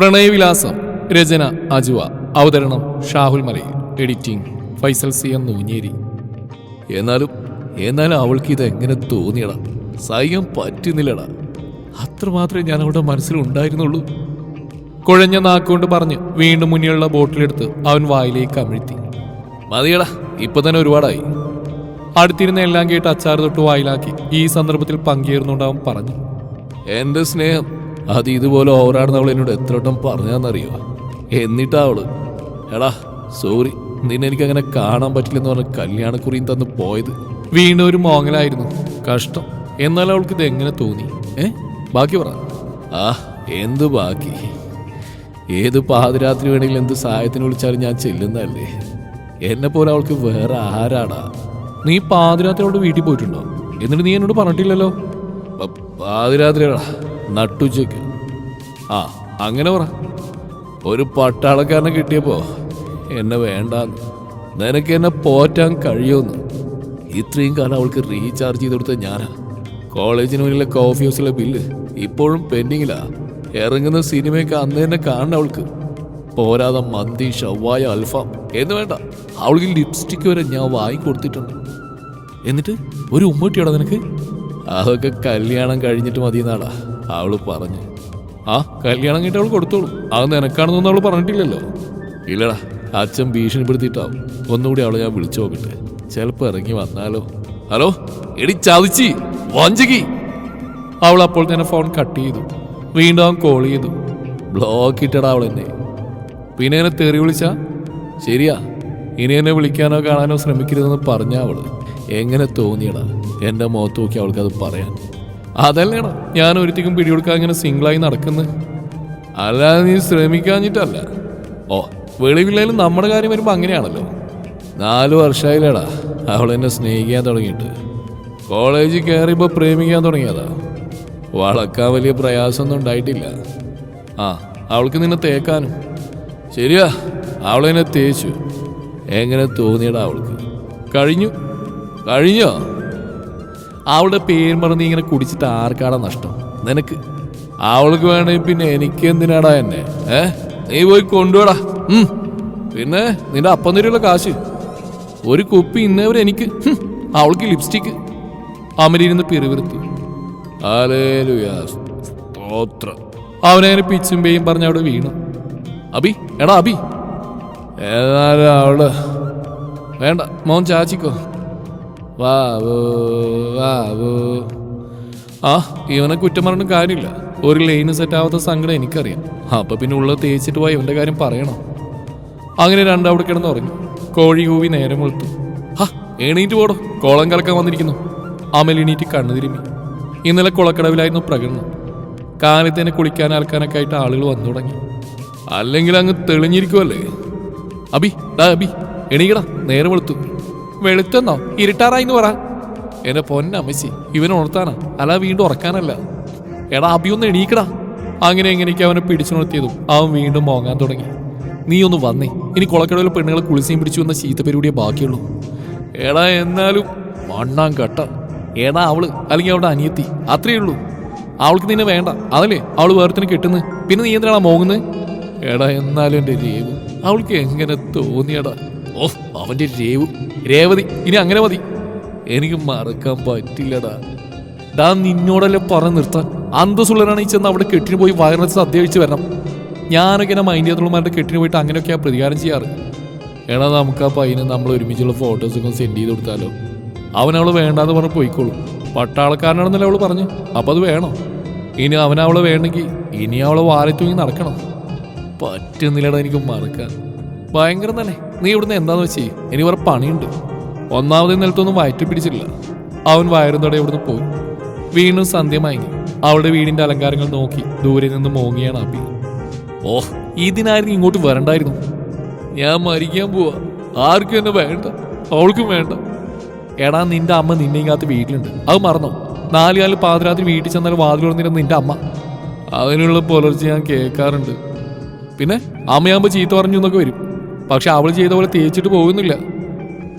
പ്രണയവിലാസം രചന അജുവ അവതരണം Shahul Malayil editing Faisal C M Noonjeri. എന്നാലും എന്നാലും അവൾക്ക് ഇത് എങ്ങനെ തോന്നിയടാ? സഹിക്കാൻ പറ്റുന്നില്ലടാ. അത്രമാത്രമേ ഞാൻ അവളുടെ മനസ്സിലുണ്ടായിരുന്നുള്ളൂ കുഴഞ്ഞ നാക്കുകൊണ്ട് പറഞ്ഞ് വീണ്ടും മുന്നിലുള്ള ബോട്ടിലെടുത്ത് അവൻ വായിലേക്ക് അമിഴ്ത്തി. മതിയടാ ഇപ്പൊ തന്നെ ഒരുപാടായി. അടുത്തിരുന്ന എല്ലാം കേട്ട് അച്ചാർ തൊട്ട് വായിലാക്കി ഈ സന്ദർഭത്തിൽ പങ്കേറുന്നുകൊണ്ട് അവൻ പറഞ്ഞു. എന്റെ സ്നേഹം അത് ഇതുപോലെ ഓവറാണെന്ന് അവൾ എന്നോട് എത്ര വട്ടം പറഞ്ഞാന്നറിയോ? എന്നിട്ടാ അവൾ എടാ സോറി നിന്നെ എനിക്ക് അങ്ങനെ കാണാൻ പറ്റില്ലെന്ന് പറഞ്ഞ കല്യാണക്കുറിയും തന്ന് പോയത്. വീണ്ടും ഒരു മോങ്ങലായിരുന്നു. കഷ്ടം. എന്നാൽ അവൾക്ക് ഇത് എങ്ങനെ തോന്നി? ഏ? ബാക്കി പറ. ആ എന്ത് ബാക്കി? ഏത് പാതിരാത്രി വേണമെങ്കിലും എന്ത് സഹായത്തിന് വിളിച്ചാലും ഞാൻ ചെല്ലുന്നതല്ലേ? എന്നെ പോലെ അവൾക്ക് വേറെ ആരാടാ? നീ പാതിരാത്രി പാതിരാത്രിയോട് വീട്ടിൽ പോയിട്ടുണ്ടോ? എന്നിട്ട് നീ എന്നോട് പറഞ്ഞിട്ടില്ലല്ലോ? പാതിരാത്രിയാടാ. നട്ടുച്ചയ്ക്ക്. ആ അങ്ങനെ പറ. ഒരു പട്ടാളക്കാരനെ കിട്ടിയപ്പോ എന്നെ വേണ്ടാന്ന്. നിനക്ക് എന്നെ പോറ്റാൻ കഴിയുമെന്ന്. ഇത്രയും കാലം അവൾക്ക് റീചാർജ് ചെയ്ത് കൊടുത്ത ഞാനാ. കോളേജിന് മുന്നിലെ കോഫി ഹൗസിലെ ബില്ല് ഇപ്പോഴും പെൻഡിങ്ങിലാ. ഇറങ്ങുന്ന സിനിമയൊക്കെ അന്ന് തന്നെ കാണണം അവൾക്ക്. പോരാതെ മന്തി ഷവായ അൽഫാം എന്ന് വേണ്ട. അവൾക്ക് ലിപ്സ്റ്റിക് വരെ ഞാൻ വാങ്ങി കൊടുത്തിട്ടുണ്ട്. എന്നിട്ട് ഒരു ഉമ്മട്ടിയാടാ നിനക്ക്? അതൊക്കെ കല്യാണം കഴിഞ്ഞിട്ട് മതി എന്നാടാ അവൾ പറഞ്ഞു. ആ കല്യാണം കഴിഞ്ഞിട്ട് അവൾ കൊടുത്തോളൂ. അത് നിനക്കാണെന്നൊന്നും അവൾ പറഞ്ഞിട്ടില്ലല്ലോ. ഇല്ലടാ അച്ഛൻ ഭീഷണിപ്പെടുത്തിയിട്ടാവും. ഒന്നുകൂടി അവളെ ഞാൻ വിളിച്ചു നോക്കട്ടെ. ചിലപ്പോ ഇറങ്ങി വന്നാലോ. ഹലോ എടി ചതിച്ചി വഞ്ചകി അവൾ അപ്പോൾ തന്നെ ഫോൺ കട്ട് ചെയ്തു. വീണ്ടും അവൻ കോൾ ചെയ്തു. ബ്ലോക്ക് ഇട്ടടാ അവൾ എന്നെ. പിന്നെ എന്നെ തെറി വിളിച്ചാ? ശരിയാ ഇനി എന്നെ വിളിക്കാനോ കാണാനോ ശ്രമിക്കരുതെന്ന് പറഞ്ഞ അവൾ. എങ്ങനെ തോന്നിയടാ? എന്റെ മുഖത്ത് നോക്കി അവൾക്ക് അത് പറയാൻ. അതല്ലേടാ ഞാൻ ഒരുത്തിക്കും പിടികൊടുക്കാൻ അങ്ങനെ സിംഗിളായി നടക്കുന്നത് അല്ലാതെ നീ ശ്രമിക്കാഞ്ഞിട്ടല്ല. ഓ വെളിവില്ലായാലും നമ്മുടെ കാര്യം വരുമ്പോൾ അങ്ങനെയാണല്ലോ. നാല് വർഷമായില്ലേടാ അവൾ എന്നെ സ്നേഹിക്കാൻ തുടങ്ങിയിട്ട്. കോളേജിൽ കയറിയപ്പോൾ പ്രേമിക്കാൻ തുടങ്ങിയതാ. വളക്കാൻ വലിയ പ്രയാസമൊന്നും ഉണ്ടായിട്ടില്ല. ആ അവൾക്ക് നിന്നെ തേക്കാനും. ശരിയാ അവളെന്നെ തേച്ചു. എങ്ങനെ തോന്നിയടാ അവൾക്ക്. കഴിഞ്ഞു? കഴിഞ്ഞോ? അവളുടെ പേര് മറന്ന് ഇങ്ങനെ കുടിച്ചിട്ട് ആർക്കാടാ നഷ്ടം? നിനക്ക് അവൾക്ക് വേണമെങ്കിൽ പിന്നെ എനിക്ക് എന്തിനാടാ എന്നെ? ഏ? നീ പോയി കൊണ്ടുപോടാ. പിന്നെ നിന്റെ അപ്പം കാശ്. ഒരു കുപ്പി ഇന്നേവരെ എനിക്ക്. അവൾക്ക് ലിപ്സ്റ്റിക്ക്. അമലിരുന്ന് പിറുവിറുത്തു. സ്തോത്രം. അവനങ്ങനെ പിച്ചും പേയും പറഞ്ഞ് അവിടെ വീണു. അബി എടാ അബി. ഏതായാലും അവൾ വേണ്ട മോൻ ചാച്ചിക്കോ. ആ ഇവനെ കുറ്റം പറഞ്ഞിട്ട് കാര്യമില്ല. ഒരു ലൈന് സെറ്റ് ആവാത്ത സങ്കടം എനിക്കറിയാം. അപ്പൊ പിന്നെ ഉള്ളത് തേച്ചിട്ട് പോയി ഇവന്റെ കാര്യം പറയണോ? അങ്ങനെ രണ്ടവിടെ കിടന്ന് ഉറങ്ങി. കോഴി കൂവി നേരം വെളുത്തു. ഹാ എണീറ്റ് പോടോ. കോളം കലക്കാൻ വന്നിരിക്കുന്നു. അമൽ എണീറ്റ് കണ്ണു തിരുമ്പി ഇന്നലെ കുളക്കടവിലായിരുന്നു പ്രകടനം. കാലത്ത് തന്നെ കുളിക്കാൻ ആൾക്കാനൊക്കെ ആയിട്ട് ആളുകൾ വന്നു തുടങ്ങി. അല്ലെങ്കിൽ അങ്ങ് തെളിഞ്ഞിരിക്കുമല്ലേ അബി ഡാ അബി എണീക്കടാ. നേരം വെളുത്തു. വെളുത്തെന്നോ? ഇരുട്ടാറായി എന്ന് പറ. എന്റെ പൊന്നമ്മച്ചി ഇവനെ ഉണർത്താനാ. അല്ല വീണ്ടും ഉറക്കാനല്ല. എടാ അഭിയൊന്ന് എണീക്കടാ. അങ്ങനെ എങ്ങനെയൊക്കെ അവനെ പിടിച്ചു നിർത്തിയതും അവൻ വീണ്ടും മോങ്ങാൻ തുടങ്ങി. നീ ഒന്ന് വന്നേ. ഇനി കുളക്കടവിലെ പെണ്ണുങ്ങളെ കുളിസയും പിടിച്ചു വന്ന ചീത്ത പരിപാടിയെ ബാക്കിയുള്ളൂ. എടാ എന്നാലും മണ്ണാൻ കട്ട. എടാ അവൾ അല്ലെങ്കിൽ അവളുടെ അനിയത്തി. അത്രയേ ഉള്ളൂ. അവൾക്ക് നിന്നെ വേണ്ട. അതല്ലേ? അവൾ വേർത്തിന് കിട്ടുന്നു. പിന്നെ നീ എന്തിനാണ് മോങ്ങുന്നത് എടാ എന്നാലും എന്റെ രേവു അവൾക്ക് എങ്ങനെ തോന്നിയടാ. ഓ അവന്റെ രേവ് രേവതി ഇനി അങ്ങനെ മതി. എനിക്ക് മറക്കാൻ പറ്റില്ലടാ. ഡാ നിന്നോടല്ലേ പറഞ്ഞു നിർത്താൻ. അന്തസ്സുള്ളവരാണ് ഈ ചെന്ന് അവിടെ കെട്ടിന് പോയി വയറിന് സദ്യ വരണം. ഞാനൊക്കെ എന്നെ മൈൻഡ് ചെയ്തുള്ളമാരുടെ കെട്ടിന് പോയിട്ട് അങ്ങനെയൊക്കെയാ പ്രതികാരം ചെയ്യാറ്. എടാ നമുക്ക് ആ പയ്യന് നമ്മൾ ഒരുമിച്ചുള്ള ഫോട്ടോസൊക്കെ സെൻഡ് ചെയ്ത് കൊടുത്താലോ? അവൻ അവൾ വേണ്ടാന്ന് പറഞ്ഞ് പോയിക്കോളും. പട്ടാളക്കാരനാണെന്നല്ലേ അവൾ പറഞ്ഞു. അപ്പം അത് വേണോ? ഇനി അവൻ അവളെ വേണമെങ്കിൽ ഇനി അവളെ വാരി നടക്കണം. പറ്റുന്നില്ലടാ എനിക്ക് മറക്കാൻ. ഭയങ്കരം തന്നെ നീ ഇവിടുന്ന് എന്താന്ന് വെച്ചേ? ഇനി വേറെ പണിയുണ്ട്. ഒന്നാമത് നിലത്തൊന്നും വയറ്റി പിടിച്ചില്ല അവൻ വയറുന്നോടെ ഇവിടുന്ന് പോയി. വീണ്ടും സന്ധ്യ മയങ്ങി. അവളുടെ വീടിന്റെ അലങ്കാരങ്ങൾ നോക്കി ദൂരെ നിന്ന് മോങ്ങിയാണ് അബി. ഓ ഇതിനായിരുന്നു ഇങ്ങോട്ട് വരണ്ടായിരുന്നു. ഞാൻ മരിക്കാൻ പോവാ. ആർക്കും എന്നെ വേണ്ട. അവൾക്കും വേണ്ട. എടാ നിന്റെ അമ്മ നിന്നെ കാത്ത് വീട്ടിലുണ്ട്. അത് മറന്നോ? നാല് കാലം പാതിരാത്രി വീട്ടിൽ ചെന്നാൽ വാതിൽ തുറന്നിരുന്ന നിന്റെ അമ്മ. അതിനുള്ള പുലർച്ചെ ഞാൻ കേൾക്കാറുണ്ട്. പിന്നെ അമ്മയാകുമ്പോൾ ചീത്ത പറഞ്ഞു എന്നൊക്കെ വരും. പക്ഷെ അവൾ ചെയ്ത പോലെ തേച്ചിട്ട് പോകുന്നില്ല.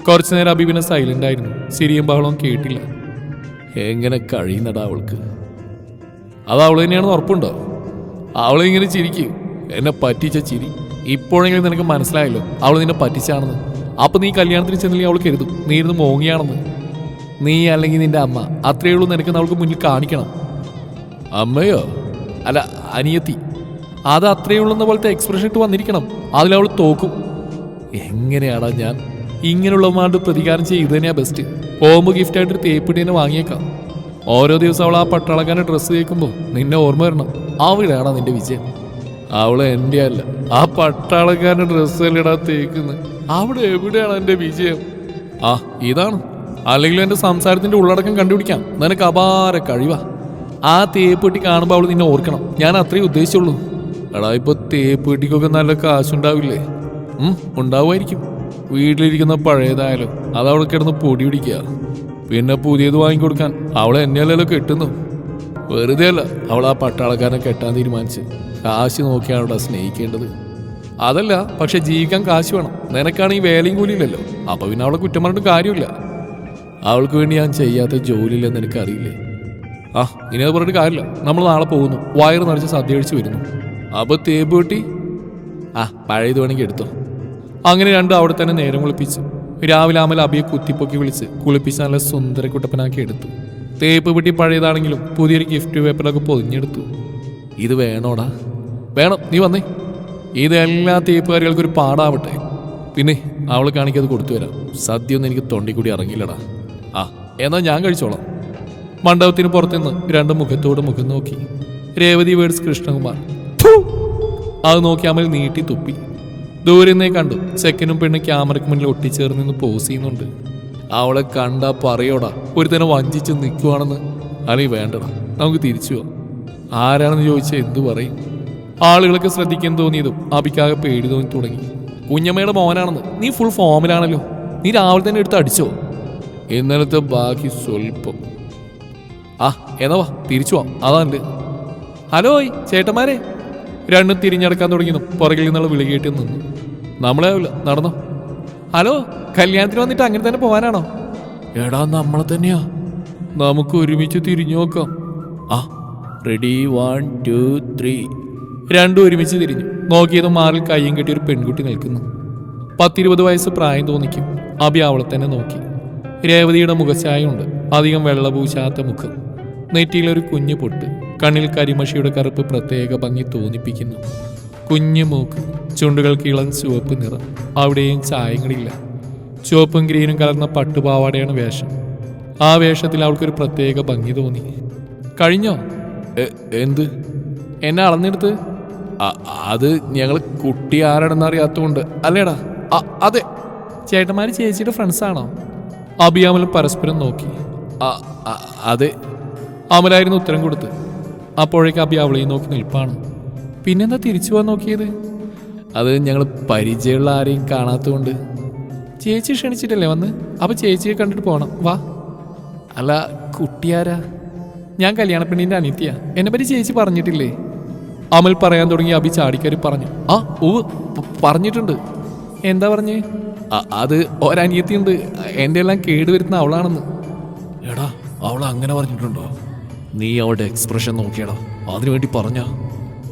കുറച്ചു നേരം അബിബിനെ സൈലന്റ് ആയിരുന്നു. സിരിയും ബഹളവും കേട്ടില്ല. എങ്ങനെ കഴിയുന്നടാ അവൾക്ക്? അത് അവൾ തന്നെയാണെന്ന് ഉറപ്പുണ്ടോ? അവളിങ്ങനെ ചിരിക്കും. എന്നെ പറ്റിച്ച ചിരി. ഇപ്പോഴെങ്കിലും നിനക്ക് മനസ്സിലായല്ലോ അവൾ നിന്നെ പറ്റിച്ചാണെന്ന്. അപ്പൊ നീ കല്യാണത്തിന് ചെന്നില്ലെങ്കിൽ അവൾ കരുതും. നീ ഇരുന്ന് മോങ്ങിയാണെന്ന്. നീ അല്ലെങ്കിൽ നിന്റെ അമ്മ. അത്രയേ ഉള്ളൂ നിനക്ക് അവൾക്ക് മുന്നിൽ കാണിക്കണം. അമ്മയോ? അല്ല അനിയത്തി. അത് അത്രയേ ഉള്ളെന്ന പോലത്തെ എക്സ്പ്രഷൻ ഇട്ട് വന്നിരിക്കണം. അതിലവൾ തോക്കും. എങ്ങനെയാടാ ഞാൻ? ഇങ്ങനെയുള്ളവന്മാരുടെ പ്രതികാരം ചെയ്ത് തന്നെയാ ബെസ്റ്റ് ഹോമ് ഗിഫ്റ്റായിട്ട് ഒരു തേപ്പിട്ട് തന്നെ വാങ്ങിയേക്കാം. ഓരോ ദിവസം അവൾ ആ പട്ടാളക്കാരന്റെ ഡ്രസ്സ് കേൾക്കുമ്പോൾ നിന്നെ ഓർമ്മ വരണം. അവിടെയാണോ നിന്റെ വിജയം? അവൾ എന്റെ അല്ല. ആ പട്ടാളക്കാരന്റെ ഡ്രസ്സ് അല്ലടാ തേക്കുന്നത് അവിടെ എവിടെയാണ് എന്റെ വിജയം? ആ ഇതാണ്. അല്ലെങ്കിൽ എന്റെ സംസാരത്തിന്റെ ഉള്ളടക്കം കണ്ടുപിടിക്കാം. നിനക്ക് അപാര കഴിവാ. ആ തേപ്പെട്ടി കാണുമ്പോൾ അവൾ നിന്നെ ഓർക്കണം. ഞാൻ അത്രേ ഉദ്ദേശിച്ചുള്ളൂ. എടാ ഇപ്പൊ തേപ്പെട്ടിക്കൊക്കെ നല്ല കാശുണ്ടാവില്ലേ? ഉണ്ടാവുമായിരിക്കും. വീട്ടിലിരിക്കുന്ന പഴയതായാലും അത് അവൾ കിടന്ന് പൊടി പിടിക്കുക. പിന്നെ പുതിയത് വാങ്ങിക്കൊടുക്കാൻ അവളെ എന്നെയല്ലല്ലോ കെട്ടുന്നു. വെറുതെ അല്ല അവൾ ആ പട്ടാളക്കാരനെ കെട്ടാൻ തീരുമാനിച്ച് കാശ് നോക്കിയാണ് അവിടെ സ്നേഹിക്കേണ്ടത്. അതല്ല പക്ഷെ ജീവിക്കാൻ കാശ് വേണം. നിനക്കാണെങ്കിൽ വേലയും കൂലിയില്ലല്ലോ. അപ്പൊ പിന്നെ അവളെ കുറ്റം പറഞ്ഞിട്ട് കാര്യമില്ല. അവൾക്ക് വേണ്ടി ഞാൻ ചെയ്യാത്ത ജോലിയില്ലെന്ന് എനിക്കറിയില്ലേ ആ ഇനി അത് പറഞ്ഞിട്ട് കാര്യമില്ല. നമ്മൾ നാളെ പോകുന്നു. വയറ് നിറച്ച് സദ്യ കഴിച്ച് വരുന്നു. അപ്പൊ തേപ്പ് കിട്ടി? ആ പഴയത് വേണമെങ്കിൽ എടുത്തോ. അങ്ങനെ രണ്ടും അവിടെ തന്നെ നേരം കുളിപ്പിച്ചു. രാവിലെ അമൽ അബിയെ കുത്തിപ്പൊക്കി വിളിച്ച് കുളിപ്പിച്ച് നല്ല സുന്ദര കുട്ടപ്പനാക്കി എടുത്തു. തേപ്പ് പെട്ടി പഴയതാണെങ്കിലും പുതിയൊരു ഗിഫ്റ്റ് പേപ്പറൊക്കെ പൊതിഞ്ഞെടുത്തു. ഇത് വേണോടാ? വേണം നീ വന്നേ. ഇതെല്ലാ തേപ്പുകാരികൾക്കും ഒരു പാടാവട്ടെ. പിന്നെ അവൾ കാണിക്കത് കൊടുത്തു വരാം സദ്യ ഒന്നും എനിക്ക് തൊണ്ടി കൂടി ഇറങ്ങില്ലടാ ആ എന്നാ ഞാൻ കഴിച്ചോളാം. മണ്ഡപത്തിന് പുറത്തുനിന്ന് രണ്ട് മുഖത്തോട് മുഖം നോക്കി. രേവതി വേർഡ്സ് കൃഷ്ണകുമാർ! അത് നോക്കി അമൽ നീട്ടി തുപ്പി. ദൂരെ നിന്നേ കണ്ടു. ചെക്കനും പെണ്ണും ക്യാമറയ്ക്ക് മുന്നിൽ ഒട്ടിച്ചേർന്ന് നിന്ന് പോസ് ചെയ്യുന്നുണ്ട്. അവളെ കണ്ടാ പറയോടാ ഒരു തന്നെ വഞ്ചിച്ച് നിൽക്കുവാണെന്ന് അല്ലെങ്കിൽ വേണ്ടടാ നമുക്ക് തിരിച്ചു പോവാം. ആരാണെന്ന് ചോദിച്ചാൽ എന്തു പറയും? ആളുകളൊക്കെ ശ്രദ്ധിക്കാൻ തോന്നിയതും അബിക്കാകെ പേടി തോന്നി തുടങ്ങി. കുഞ്ഞമ്മയുടെ മോനാണെന്ന്. നീ ഫുൾ ഫോമിലാണല്ലോ. നീ രാവിലെ തന്നെ എടുത്ത് അടിച്ചോ? ഇന്നലത്തെ ബാക്കി സ്വൽപ്പം ആ എന്നാ വാ തിരിച്ചു പോവാം. അതാണ്ട് ഹലോയ് ചേട്ടന്മാരെ. രണ്ടും തിരിഞ്ഞടക്കാൻ തുടങ്ങിയതും പുറകിൽ നിന്നുള്ള വിളി കേട്ടി നിന്നു. നമ്മളെ നടന്നോ? ഹലോ കല്യാണത്തിന് വന്നിട്ട് അങ്ങനെ തന്നെ പോകാനാണോ എടാ നമ്മളെ തന്നെയാ. നമുക്ക് ഒരുമിച്ച് തിരിഞ്ഞു നോക്കാം. ആ റെഡി വൺ ടു ത്രീ രണ്ടും ഒരുമിച്ച് തിരിഞ്ഞു. നോക്കിയതും മാറിൽ കയ്യും കെട്ടി ഒരു പെൺകുട്ടി നിൽക്കുന്നു. പത്തിരുപത് വയസ്സ് പ്രായം തോന്നിക്കും. അബി അവളെ തന്നെ നോക്കി. രേവതിയുടെ മുഖശായുണ്ട് അധികം വെള്ളപൂശാത്ത മുഖം. നെറ്റിയിലൊരു കുഞ്ഞു പൊട്ട്. കണ്ണിൽ കരിമഷിയുടെ കറുപ്പ് പ്രത്യേക ഭംഗി തോന്നിപ്പിക്കുന്നു. കുഞ്ഞു മൂക്ക് ചുണ്ടുകൾ ഇളം ചുവപ്പ് നിറം. അവിടെയും ചായങ്ങളില്ല. ചുവപ്പും ഗ്രീനും കലർന്ന പട്ടുപാവാടയാണ് വേഷം. ആ വേഷത്തിൽ അവൾക്കൊരു പ്രത്യേക ഭംഗി തോന്നി. കഴിഞ്ഞോ? എന്ത്? എന്നെ അളന്നെടുത്ത്? അത് ഞങ്ങൾ കുട്ടി ആരാണെന്ന് അറിയാത്തതുകൊണ്ട് അല്ലേടാ? അതെ. ചേട്ടന്മാര് ചേച്ചിയുടെ ഫ്രണ്ട്സ് ആണോ? അഭിയാമൽ പരസ്പരം നോക്കി. അതെ. അമലായിരുന്നു ഉത്തരം കൊടുത്ത്. അപ്പോഴേക്ക് അബി അവളെയും നോക്കി നിൽപ്പാണ്. പിന്നെന്താ തിരിച്ചു പോകാൻ നോക്കിയത്? അത് ഞങ്ങൾ പരിചയമുള്ള ആരെയും കാണാത്തതുകൊണ്ട്. ചേച്ചി ക്ഷണിച്ചിട്ടല്ലേ വന്ന്? അപ്പോൾ ചേച്ചിയെ കണ്ടിട്ട് പോകണം വാ. അല്ല കുട്ടിയാരാ ഞാൻ കല്യാണ പെണ്ണിന്റെ അനിത്യ എന്നെ പറ്റി ചേച്ചി പറഞ്ഞിട്ടില്ലേ? അമൽ പറയാൻ തുടങ്ങി അബി ചാടിക്കാരി പറഞ്ഞു. ആ ഓ പറഞ്ഞിട്ടുണ്ട്. എന്താ പറഞ്ഞേ? "അ- അത് ഒരനിയത്തിയുണ്ട്. എന്റെ എല്ലാം കേടുവരുത്തുന്ന അവളാണെന്ന്. എടാ അവൾ അങ്ങനെ പറഞ്ഞിട്ടുണ്ടോ? നീ അവളുടെ എക്സ്പ്രഷൻ നോക്കിയടാ. അതിനു വേണ്ടി പറഞ്ഞ.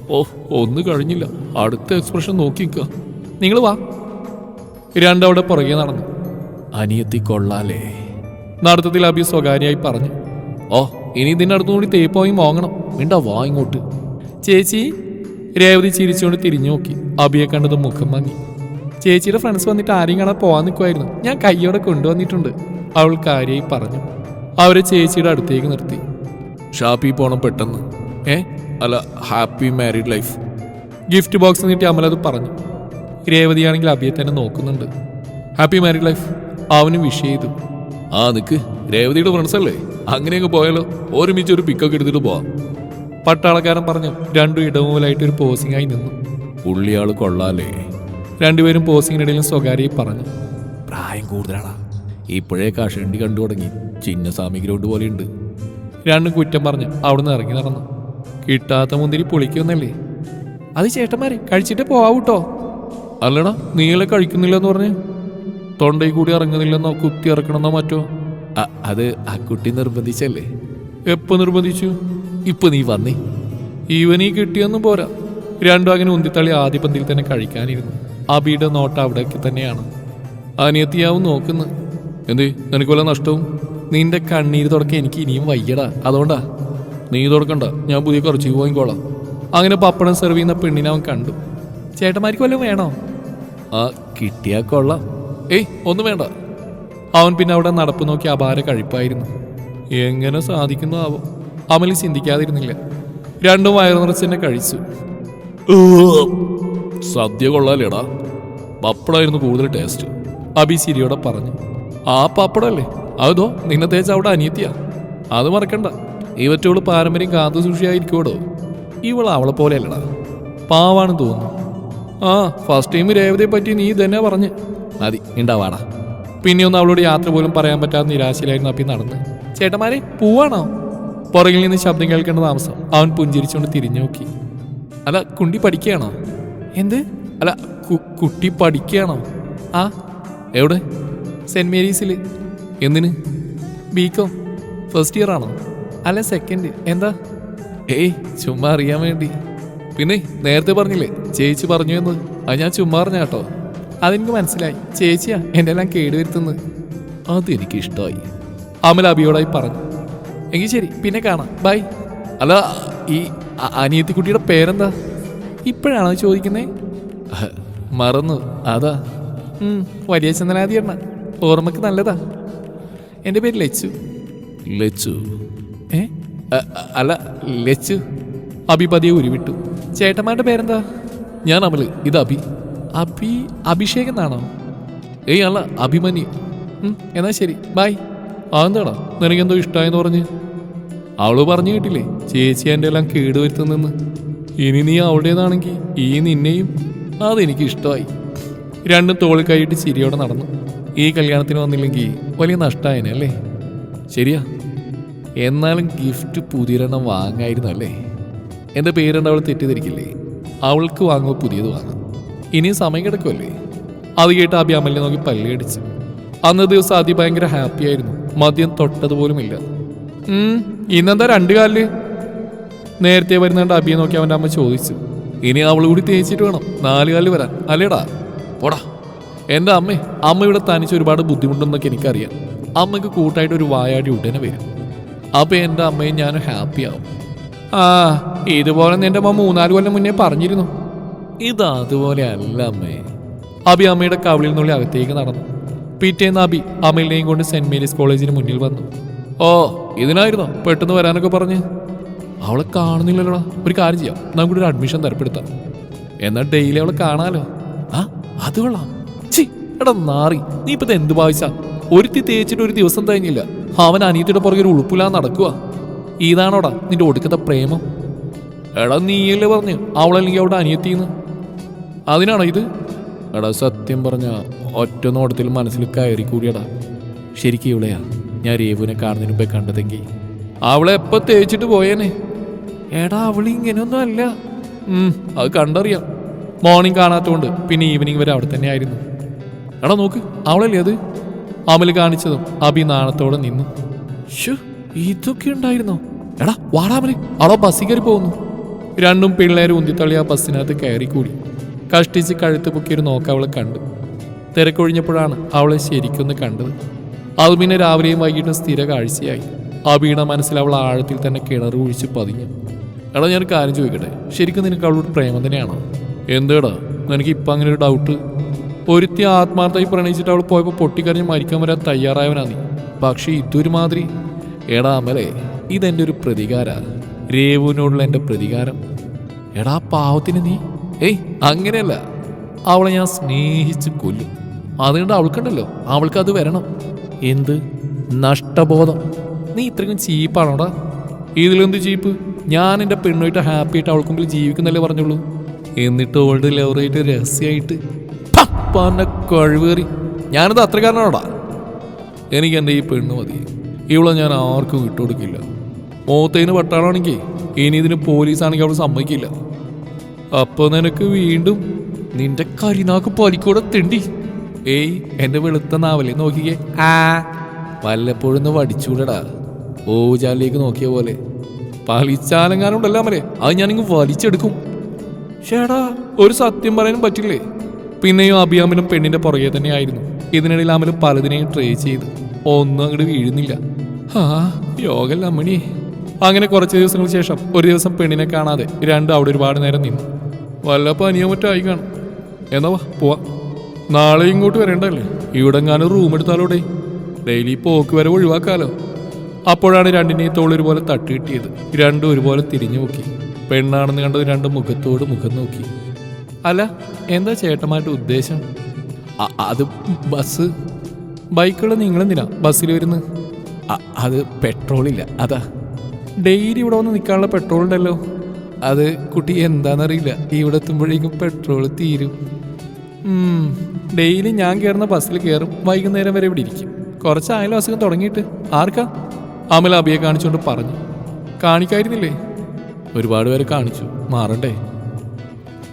ഓ ഒന്ന് കഴിഞ്ഞില്ല. അടുത്ത എക്സ്പ്രഷൻ നോക്കി നിൽക്കുക നിങ്ങൾ വാ രണ്ടവിടെ പുറകെ നടന്നു. അനിയത്തി കൊള്ളാലേ. നടത്തത്തിൽ അഭി സ്വകാര്യമായി പറഞ്ഞു. ഓ ഇനി ഇതിന്റെ അടുത്തുകൂടി തേപ്പ് വാങ്ങി വാങ്ങണം. മിണ്ട വാ ഇങ്ങോട്ട്. ചേച്ചി രേവതി ചിരിച്ചുകൊണ്ട് തിരിഞ്ഞു നോക്കി. അഭിയെ കണ്ടത് മുഖം വാങ്ങി ചേച്ചിയുടെ ഫ്രണ്ട്സ് വന്നിട്ട് ആരെയും കാണാൻ പോകാൻ നിൽക്കുമായിരുന്നു ഞാൻ കൈയോടെ കൊണ്ടുവന്നിട്ടുണ്ട്. അവൾ കാര്യമായി പറഞ്ഞു. അവരെ ചേച്ചിയുടെ അടുത്തേക്ക് നിർത്തി. ഷാപ്പിൽ പോണം പെട്ടെന്ന്. ഏ? അല്ല happy married life. Gift box നീട്ടി അമലത് പറഞ്ഞു. രേവതിയാണെങ്കിൽ അഭിയെ തന്നെ നോക്കുന്നുണ്ട്. Happy married life. അവനും വിഷ് ചെയ്തു. ആ നിക്ക്. രേവതിയുടെ ഫ്രണ്ട്സ് അല്ലേ? അങ്ങനെയൊക്കെ പോയാലോ? ഒരുമിച്ച് ഒരു പിക്കൊക്കെ എടുത്തിട്ട് പോവാം. പട്ടാളക്കാരൻ പറഞ്ഞു രണ്ടും ഇടവുമലായിട്ട് ഒരു പോസിംഗ് ആയി നിന്നു. പുള്ളിയാൾ കൊള്ളാലേ രണ്ടുപേരും പോസിങ്ങിനിടയിലും സ്വകാര്യ പറഞ്ഞു. പ്രായം കൂടുതലാണ് ഇപ്പോഴേ കഷണ്ടി കണ്ടു തുടങ്ങി. ചിന്നസ്വാമി ഗ്രൗണ്ട് പോലെയുണ്ട്. രണ്ടും കുറ്റം പറഞ്ഞു അവിടുന്ന് ഇറങ്ങി നടന്നു. കിട്ടാത്ത മുന്തിരി പൊളിക്കുന്നല്ലേ അത് ചേട്ടന്മാരെ കഴിച്ചിട്ട് പോവാട്ടോ അല്ലടാ നീളെ കഴിക്കുന്നില്ലെന്ന് പറഞ്ഞ്? തൊണ്ടയിൽ കൂടി ഇറങ്ങുന്നില്ലെന്നോ കുത്തി ഇറക്കണമെന്നോ മറ്റോ? അത് ആ കുട്ടി നിർബന്ധിച്ചല്ലേ? എപ്പോ നിർബന്ധിച്ചു? ഇപ്പൊ നീ വന്നേ. ഇവനീ കിട്ടിയൊന്നും പോരാ. രണ്ടു അങ്ങനെ ഉന്തിത്തള്ളി ആദ്യ പന്തിയിൽ തന്നെ കഴിക്കാനിരുന്നു. അബിയുടെ നോട്ട് അവിടേക്ക് തന്നെയാണ്. അനിയത്തിയാവും നോക്കുന്നു. എന്തേ നിനക്ക് വല്ല നഷ്ടവും? നിന്റെ കണ്ണീര് തുടക്കം എനിക്ക് ഇനിയും വയ്യടാ. അതുകൊണ്ടാ നീ തുടക്കണ്ട. ഞാൻ പുതിയ കുറച്ച് പോയിക്കോളാം അങ്ങനെ പപ്പടം സെർവ് ചെയ്യുന്ന പെണ്ണിനെ അവൻ കണ്ടു. ചേട്ടന്മാർക്ക് വല്ലതും വേണോ? ആ കിട്ടിയാ കൊള്ളാം. ഏയ് ഒന്നും വേണ്ട. അവൻ പിന്നെ അവിടെ നടപ്പ് നോക്കി അപാര കഴിപ്പായിരുന്നു. എങ്ങനെ സാധിക്കുന്നു ആവോ? അമലി ചിന്തിക്കാതിരുന്നില്ല. രണ്ടും വയറു നിറച്ച് തന്നെ കഴിച്ചു. സദ്യ കൊള്ളാലേടാ പപ്പടമായിരുന്നു കൂടുതൽ ടേസ്റ്റ് അബി ചിരിയോടെ പറഞ്ഞു. ആ പപ്പടമല്ലേ? അതോ നിന്നെ തേച്ച അവിടെ അനിയത്തിയാ? അത് മറക്കണ്ട. ഇവറ്റോൾ പാരമ്പര്യം കാത്തു സൂക്ഷിയായിരിക്കോടോ ഇവൾ അവളെ പോലെയല്ലടാ. പാവാണെന്ന് തോന്നുന്നു. ആ ഫസ്റ്റ് ടൈം രേവതയെ പറ്റി നീ തന്നെ പറഞ്ഞ്. മതി ഉണ്ടാവാടാ പിന്നെ ഒന്ന് അവളോട് യാത്ര പോലും പറയാൻ പറ്റാത്ത നിരാശയിലായിരുന്നു അപ്പി നടന്ന്. ചേട്ടന്മാരെ പോവാണോ? പുറകിൽ നിന്ന് ശബ്ദം കേൾക്കേണ്ട താമസം അവൻ പുഞ്ചിരിച്ചുകൊണ്ട് തിരിഞ്ഞു നോക്കി. അല്ല കുണ്ടി പഠിക്കുകയാണോ? എന്ത്? അല്ല കുട്ടി പഠിക്കുകയാണോ? ആ എവിടെ? സെന്റ് മേരീസിൽ എന്തിന്? ബികോം ഫസ്റ്റ് ഇയർ ആണോ? അല്ല സെക്കൻഡ് എന്താ? ഏയ് ചുമ്മാ അറിയാൻ വേണ്ടി. പിന്നെ നേരത്തെ പറഞ്ഞില്ലേ ചേച്ചി പറഞ്ഞു എന്ന് അത് ഞാൻ ചുമ്മാ പറഞ്ഞ കേട്ടോ. അതെനിക്ക് മനസ്സിലായി. ചേച്ചിയാ എന്റെ എല്ലാം കേടുവരുത്തുന്നത്. അതെനിക്ക് ഇഷ്ടമായി അമൽ അബിയോടായി പറഞ്ഞു. എങ്കിൽ ശരി പിന്നെ കാണാം. ബൈ അല്ല ഈ അനിയത്തി അനിയത്തിക്കുട്ടിയുടെ പേരെന്താ? ഇപ്പോഴാണോ ചോദിക്കുന്നേ? മറന്നു. അതാ. വലിയ ചന്ദനാതി എണ്ണ ഓർമ്മക്ക് നല്ലതാ. എന്റെ പേര് ലച്ചു. ലച്ചു? ഏ? അല്ല ലച്ചു. അബി പതിയെ ഉരുവിട്ടു. ചേട്ടന്മാരുടെ പേരെന്താ? ഞാൻ അമൽ ഇത് അബി. അബി അഭിഷേക് എന്നാണോ? ഏയ് അല്ല അഭിമന്യു. എന്നാ ശരി ബായ് അതെന്താടാ? നിനക്കെന്തോ ഇഷ്ടമായെന്ന് പറഞ്ഞ്. അവൾ പറഞ്ഞു കേട്ടില്ലേ ചേച്ചി എന്റെ എല്ലാം കേടുവരുത്തുന്നെന്ന്. ഇനി നീ അവളുടേതാണെങ്കിൽ ഈ നിന്നെയും അതെനിക്ക് ഇഷ്ടമായി. രണ്ടും തോളിൽ കൈയിട്ട് ചിരിയോടെ നടന്നു. ഈ കല്യാണത്തിന് വന്നില്ലെങ്കിൽ വലിയ നഷ്ടമായനെ അല്ലേ? ശരിയാ. എന്നാലും ഗിഫ്റ്റ് പുതിയൊരെണ്ണം വാങ്ങായിരുന്നു അല്ലേ എന്റെ പേരുണ്ട് അവൾ തെറ്റിദ്ധരിക്കില്ലേ? അവൾക്ക് വാങ്ങുമ്പോൾ പുതിയത് വാങ്ങാം. ഇനിയും സമയം കിടക്കുമല്ലേ? അത് കേട്ട് അബി അമലിനെ നോക്കി പല്ലിയടിച്ചു അന്ന് ദിവസം അതി ഭയങ്കര ഹാപ്പി ആയിരുന്നു. മദ്യം തൊട്ടതുപോലുമില്ല. ഇന്നെന്താ രണ്ട് കാലിൽ? നേരത്തെ വരുന്നുണ്ട് അബിയെ നോക്കി അവന്റെ അമ്മ ചോദിച്ചു. ഇനി അവൾ കൂടി തേച്ചിട്ട് വേണം. നാല് കാലിൽ വരാൻ. അല്ലേടാ? പോടാ. എന്റെ അമ്മേ? അമ്മ ഇവിടെ തനിച്ച് ഒരുപാട് ബുദ്ധിമുട്ടുണ്ടെന്നൊക്കെ എനിക്കറിയാം. അമ്മയ്ക്ക് കൂട്ടായിട്ട് ഒരു വായാടി ഉടനെ വരും. അപ്പോൾ എന്റെ അമ്മയും ഞാനും ഹാപ്പി ആവും. ആ ഇതുപോലെ എന്റെ അമ്മ മൂന്നാൽ കൊല്ലം മുന്നേ പറഞ്ഞിരുന്നു. ഇത് അതുപോലെ അല്ല അമ്മേ. അബി അമ്മയുടെ കവിളിൽ നിന്നുള്ള അകത്തേക്ക് നടന്നു. പിറ്റേന്ന് അബി അമ്മയിലെയും കൊണ്ട് സെന്റ് മേരീസ് കോളേജിന് മുന്നിൽ വന്നു. ഓ ഇതിനായിരുന്നോ? പെട്ടെന്ന് വരാനൊക്കെ പറഞ്ഞ്. അവളെ കാണുന്നില്ലല്ലോ ഒരു കാര്യം ചെയ്യാം. നമുക്കൊരു അഡ്മിഷൻ തരപ്പെടുത്താം. എന്നാൽ ഡെയിലി അവളെ കാണാലോ. ആ അത് കൊള്ളാം. ചി എടാ നാറി നീ ഇപ്പൊ ഇത് എന്ത് വായിച്ച ഒരുത്തി തേച്ചിട്ട് ഒരു ദിവസം കഴിഞ്ഞില്ല അവൻ അനിയത്തിയുടെ പുറകെ ഒരു ഉളുപ്പില്ലാതെ നടക്കുക ഇതാണോടാ നിന്റെ ഒടുക്കത്തെ പ്രേമം? എടാ നീയല്ലേ പറഞ്ഞു അവളല്ലെങ്കിൽ അവിടെ അനിയത്തിന്ന്? അതിനാണോ ഇത്? എടാ സത്യം പറഞ്ഞ ഒറ്റ നോട്ടത്തിൽ മനസ്സിൽ കയറി കൂടിയടാ ശരിക്കും ഇവളെയാ. ഞാൻ രേവുവിനെ കാണുന്നതിന് മുമ്പേ കണ്ടതെങ്കിൽ അവളെ എപ്പോ തേച്ചിട്ട് പോയേനെ? എടാ അവളി ഇങ്ങനെയൊന്നും അല്ല. അത് കണ്ടറിയാം. മോർണിംഗ് കാണാത്തോണ്ട് പിന്നെ ഈവനിങ് വരെ അവിടെ തന്നെ ആയിരുന്നു. എടാ നോക്ക് അവളല്ലേ അത്? അമൽ കാണിച്ചതും അഭി നാണത്തോടെ നിന്നു. ഇതൊക്കെ ഉണ്ടായിരുന്നോ? എടാ വാടാമൽ അവളോ ബസ് കയറി പോകുന്നു. രണ്ടും പിള്ളേർ ഉന്തിത്തള്ളി ആ ബസ്സിനകത്ത് കയറി കൂടി കഷ്ടിച്ച് കഴുത്ത് പൊക്കിയൊരു നോക്ക അവളെ കണ്ടു. തിരക്കൊഴിഞ്ഞപ്പോഴാണ് അവളെ ശരിക്കൊന്ന് കണ്ടത്. അത് പിന്നെ രാവിലെയും വൈകിട്ടും സ്ഥിര കാഴ്ചയായി. അബിയുടെ മനസ്സിൽ അവൾ ആഴത്തിൽ തന്നെ കിണർ ഒഴിച്ച് പതിഞ്ഞു. എടാ ഞാൻ കാര്യം ചോദിക്കട്ടെ? ശരിക്കും നിനക്ക് അവളോട് പ്രേമം തന്നെയാണോ? എന്തേടാ? നിനക്ക് ഇപ്പം അങ്ങനെ ഒരു ഡൗട്ട് ഒരുത്തി ആത്മാർത്ഥമായി പ്രണയിച്ചിട്ട് അവൾ പോയപ്പോൾ പൊട്ടിക്കറിഞ്ഞ് മരിക്കാൻ വരാൻ തയ്യാറായവനാ നീ. പക്ഷേ ഇതൊരുമാതിരി. എടാ അമലെ ഇതെന്റെ ഒരു പ്രതികാര. രേവുവിനോടുള്ള എന്റെ പ്രതികാരം. എടാ പാവത്തിന് നീ. ഏയ് അങ്ങനെയല്ല. അവളെ ഞാൻ സ്നേഹിച്ച് കൊല്ലും. അതുകൊണ്ട് അവൾക്കുണ്ടല്ലോ അവൾക്ക് അത് വരണം. എന്ത്? നഷ്ടബോധം. നീ ഇത്രയും ചീപ്പാണോടാ? ഇതിലെന്ത് ചീപ്പ്? ഞാൻ എന്റെ പെണ്ണുമായിട്ട് ഹാപ്പി ആയിട്ട് മുമ്പിൽ ജീവിക്കുന്നല്ലേ പറഞ്ഞുള്ളൂ. എന്നിട്ട് ഓൾഡ് ലവറായിട്ട് രഹസ്യമായിട്ട് പന്നെ കഴിവേറി. ഞാനത് അത്രക്കാരനാണോടാ എനിക്ക് എന്റെ ഈ പെണ്ണ് മതി. ഇവളെ ഞാൻ ആർക്കും വിട്ടുകൊടുക്കില്ല. മൂത്തേന് പട്ടാളാണെങ്കിൽ ഇനി ഇതിന് പോലീസാണെങ്കിൽ അവൾ സമ്മതിക്കില്ല. അപ്പൊ നിനക്ക് വീണ്ടും നിന്റെ കരിനാക്ക് പലിക്കൂടെ തിണ്ടി. ഏയ് എന്റെ വെളുത്ത നാവലേ നോക്കിക്കേ. ആ. വല്ലപ്പോഴൊന്ന് വടിച്ചൂടടാ ഓജാലിലേക്ക് നോക്കിയ പോലെ. പലിച്ചാലങ്കാനുണ്ടല്ലോ അമലെ. അത് ഞാനിങ്ങ് വലിച്ചെടുക്കും. ഷേടാ ഒരു സത്യം പറയാനും പറ്റില്ലേ? പിന്നെയും അഭിയാമിനും പെണ്ണിന്റെ പുറകെ തന്നെയായിരുന്നു. ഇതിനിടയിൽ അമൽ പലതിനെയും ട്രൈ ചെയ്ത്. ഒന്നും അങ്ങോട്ട് വീഴുന്നില്ല. ആ യോഗല്ല അമ്മണി. അങ്ങനെ കുറച്ച് ദിവസങ്ങൾക്ക് ശേഷം ഒരു ദിവസം പെണ്ണിനെ കാണാതെ രണ്ടും അവിടെ ഒരുപാട് നേരം നിന്നു. വല്ല പനിയോ മറ്റോ ആയി കാണും. എന്നാ വാ പോവാ. നാളെ ഇങ്ങോട്ട് വരേണ്ടല്ലേ ഇവിടെ എങ്ങാനും റൂം എടുത്താലോടെ? ഡെയിലി പോക്ക് വരെ ഒഴിവാക്കാലോ? അപ്പോഴാണ് രണ്ടിനെയും തോൾ ഒരുപോലെ തട്ട് കിട്ടിയത്. രണ്ടും ഒരുപോലെ തിരിഞ്ഞു നോക്കി. പെണ്ണാണെന്ന് കണ്ടത് രണ്ടും മുഖത്തോട് മുഖം നോക്കി. അല്ല എന്താ ചേട്ടന്മാരുടെ ഉദ്ദേശം? അത് ബസ്. ബൈക്കുള്ള നിങ്ങളെന്തിനാ ബസ്സിൽ വരുന്നത് അത് പെട്രോളില്ല അതാ. ഡെയിലി ഇവിടെ വന്ന് നിൽക്കാനുള്ള പെട്രോൾ ഉണ്ടല്ലോ. അത് കുട്ടി എന്താണെന്നറിയില്ല ഇവിടെ എത്തുമ്പോഴേക്കും പെട്രോൾ തീരും. ഡെയിലി ഞാൻ കയറുന്ന ബസ്സിൽ കയറും വൈകുന്നേരം വരെ ഇവിടെ ഇരിക്കും. കുറച്ചായാലും അസുഖം തുടങ്ങിയിട്ട്. ആർക്കാ? അമല അബിയെ കാണിച്ചുകൊണ്ട് പറഞ്ഞു. കാണിക്കായിരുന്നില്ലേ? ഒരുപാട് പേരെ കാണിച്ചു. മാറണ്ടേ?